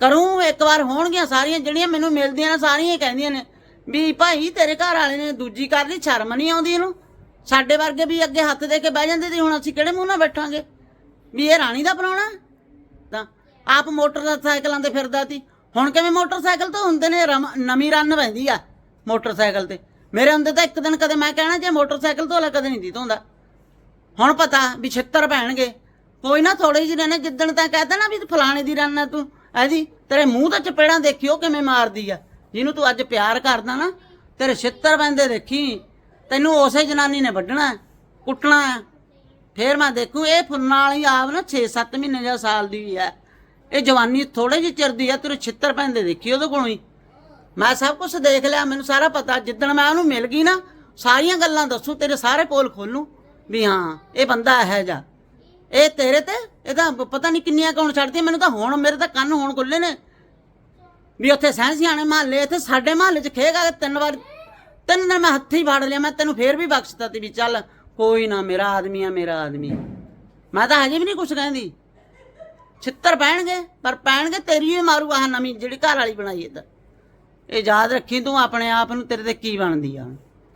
ਕਰੂੰ ਇੱਕ ਵਾਰ ਹੋਣਗੀਆਂ ਸਾਰੀਆਂ, ਜਿਹੜੀਆਂ ਮੈਨੂੰ ਮਿਲਦੀਆਂ ਨੇ, ਸਾਰੀਆਂ ਹੀ ਕਹਿੰਦੀਆਂ ਨੇ, ਵੀ ਭਾਈ ਤੇਰੇ ਘਰ ਵਾਲੇ ਨੇ ਦੂਜੀ ਕਰ ਲਈ, ਸ਼ਰਮ ਨਹੀਂ ਆਉਂਦੀ ਇਹਨੂੰ? ਸਾਡੇ ਵਰਗੇ ਵੀ ਅੱਗੇ ਹੱਥ ਦੇ ਕੇ ਬਹਿ ਜਾਂਦੇ ਤੇ ਹੁਣ ਅਸੀਂ ਕਿਹੜੇ ਮੂੰਹ ਨਾਲ ਬੈਠਾਂਗੇ? ਵੀ ਇਹ ਰਾਣੀ ਦਾ ਬਣਾਉਣਾ ਤਾਂ ਆਪ ਮੋਟਰਸਾਈਕਲਾਂ ਤੇ ਫਿਰਦਾ ਸੀ। ਹੁਣ ਕਿਵੇਂ ਮੋਟਰਸਾਈਕਲ ਤੋਂ ਹੁੰਦੇ ਨੇ ਰਮ- ਨਵੀਂ ਰਨ ਪੈਂਦੀ ਆ ਮੋਟਰਸਾਈਕਲ ਤੇ। ਮੇਰੇ ਹੁੰਦੇ ਤਾਂ ਇੱਕ ਦਿਨ ਕਦੇ ਮੈਂ ਕਹਿਣਾ ਜੇ ਮੋਟਰਸਾਈਕਲ ਧੋਲਾ ਕਦੇ ਨਹੀਂ ਧੋਂਦਾ ਹੁਣ ਪਤਾ ਵੀ ਛਿੱਤਰ ਪੈਣਗੇ। ਕੋਈ ਨਾ ਥੋੜੇ ਜਿਹੇ ਨੇ, ਜਿੱਦਣ ਤਾਂ ਕਹਤਾ ਨਾ ਵੀ ਫਲਾਣੇ ਦੀ ਰਨ ਆ ਤੂੰ, ਐਦੀ, ਤੇਰੇ ਮੂੰਹ ਤੇ ਚਪੇੜਾਂ ਦੇਖਿਓ ਕਿਵੇਂ ਮਾਰਦੀ ਆ। ਜਿਹਨੂੰ ਤੂੰ ਅੱਜ ਪਿਆਰ ਕਰਦਾ ਨਾ, ਤੇਰੇ ਛਿੱਤਰ ਪੈਂਦੇ ਦੇਖੀ, ਤੈਨੂੰ ਉਸੇ ਜਨਾਨੀ ਨੇ ਵੱਢਣਾ, ਕੁੱਟਣਾ। ਫੇਰ ਮੈਂ ਦੇਖੂ, ਇਹ ਫੁੱਲਾਂ ਵਾਲੀ ਆਪ ਨਾ 6-7 ਮਹੀਨੇ ਜਾਂ ਸਾਲ ਦੀ ਵੀ ਹੈ ਇਹ ਜਵਾਨੀ ਥੋੜੇ ਜਿਹੇ ਚਿਰ ਦੀ ਆ, ਤੇਰੇ ਛਿੱਤਰ ਪੈਂਦੇ ਦੇਖੀ ਉਹਦੇ ਕੋਲੋਂ ਹੀ। ਮੈਂ ਸਭ ਕੁਝ ਦੇਖ ਲਿਆ, ਮੈਨੂੰ ਸਾਰਾ ਪਤਾ। ਜਿੱਦਣ ਮੈਂ ਉਹਨੂੰ ਮਿਲ ਗਈ ਨਾ, ਸਾਰੀਆਂ ਗੱਲਾਂ ਦੱਸੂ, ਤੇਰੇ ਸਾਰੇ ਪੋਲ ਖੋਲੂ ਵੀ ਹਾਂ, ਇਹ ਬੰਦਾ ਇਹੋ ਜਿਹਾ। ਇਹ ਤੇਰੇ ਤੇ, ਇਹ ਤਾਂ ਪਤਾ ਨਹੀਂ ਕਿੰਨੀਆਂ ਕੌਣ ਛੱਡਦੀ ਮੈਨੂੰ ਤਾਂ ਹੁਣ, ਮੇਰੇ ਤਾਂ ਕੰਨ ਹੋਣ ਖੁੱਲੇ ਨੇ। ਵੀ ਉੱਥੇ ਸਹਿਸਿਆਣੇ ਮਹੱਲੇ, ਇੱਥੇ ਸਾਡੇ ਮਹੱਲੇ 'ਚ ਖੇਗਾ ਤਿੰਨ ਵਾਰ, ਤਿੰਨ ਦਿਨ ਮੈਂ ਹੱਥੀ ਫੜ ਲਿਆ, ਮੈਂ ਤੈਨੂੰ ਫੇਰ ਵੀ ਬਖਸ਼ਤਾ ਤੀ ਵੀ ਚੱਲ, ਕੋਈ ਨਾ, ਮੇਰਾ ਆਦਮੀ ਆ, ਮੇਰਾ ਆਦਮੀ। ਮੈਂ ਤਾਂ ਹਜੇ ਵੀ ਨਹੀਂ ਕੁਝ ਕਹਿੰਦੀ। ਛਿੱਤਰ ਪੈਣਗੇ, ਪਰ ਪੈਣਗੇ ਤੇਰੀ ਹੀ ਮਾਰੂ ਆਹ ਨਵੀਂ ਜਿਹੜੀ ਘਰ ਵਾਲੀ ਬਣਾਈ ਇਹ ਤਾਂ ਇਹ ਯਾਦ ਰੱਖੀ ਤੂੰ ਆਪਣੇ ਆਪ ਨੂੰ, ਤੇਰੇ ਤੇ ਕੀ ਬਣਦੀ ਆ?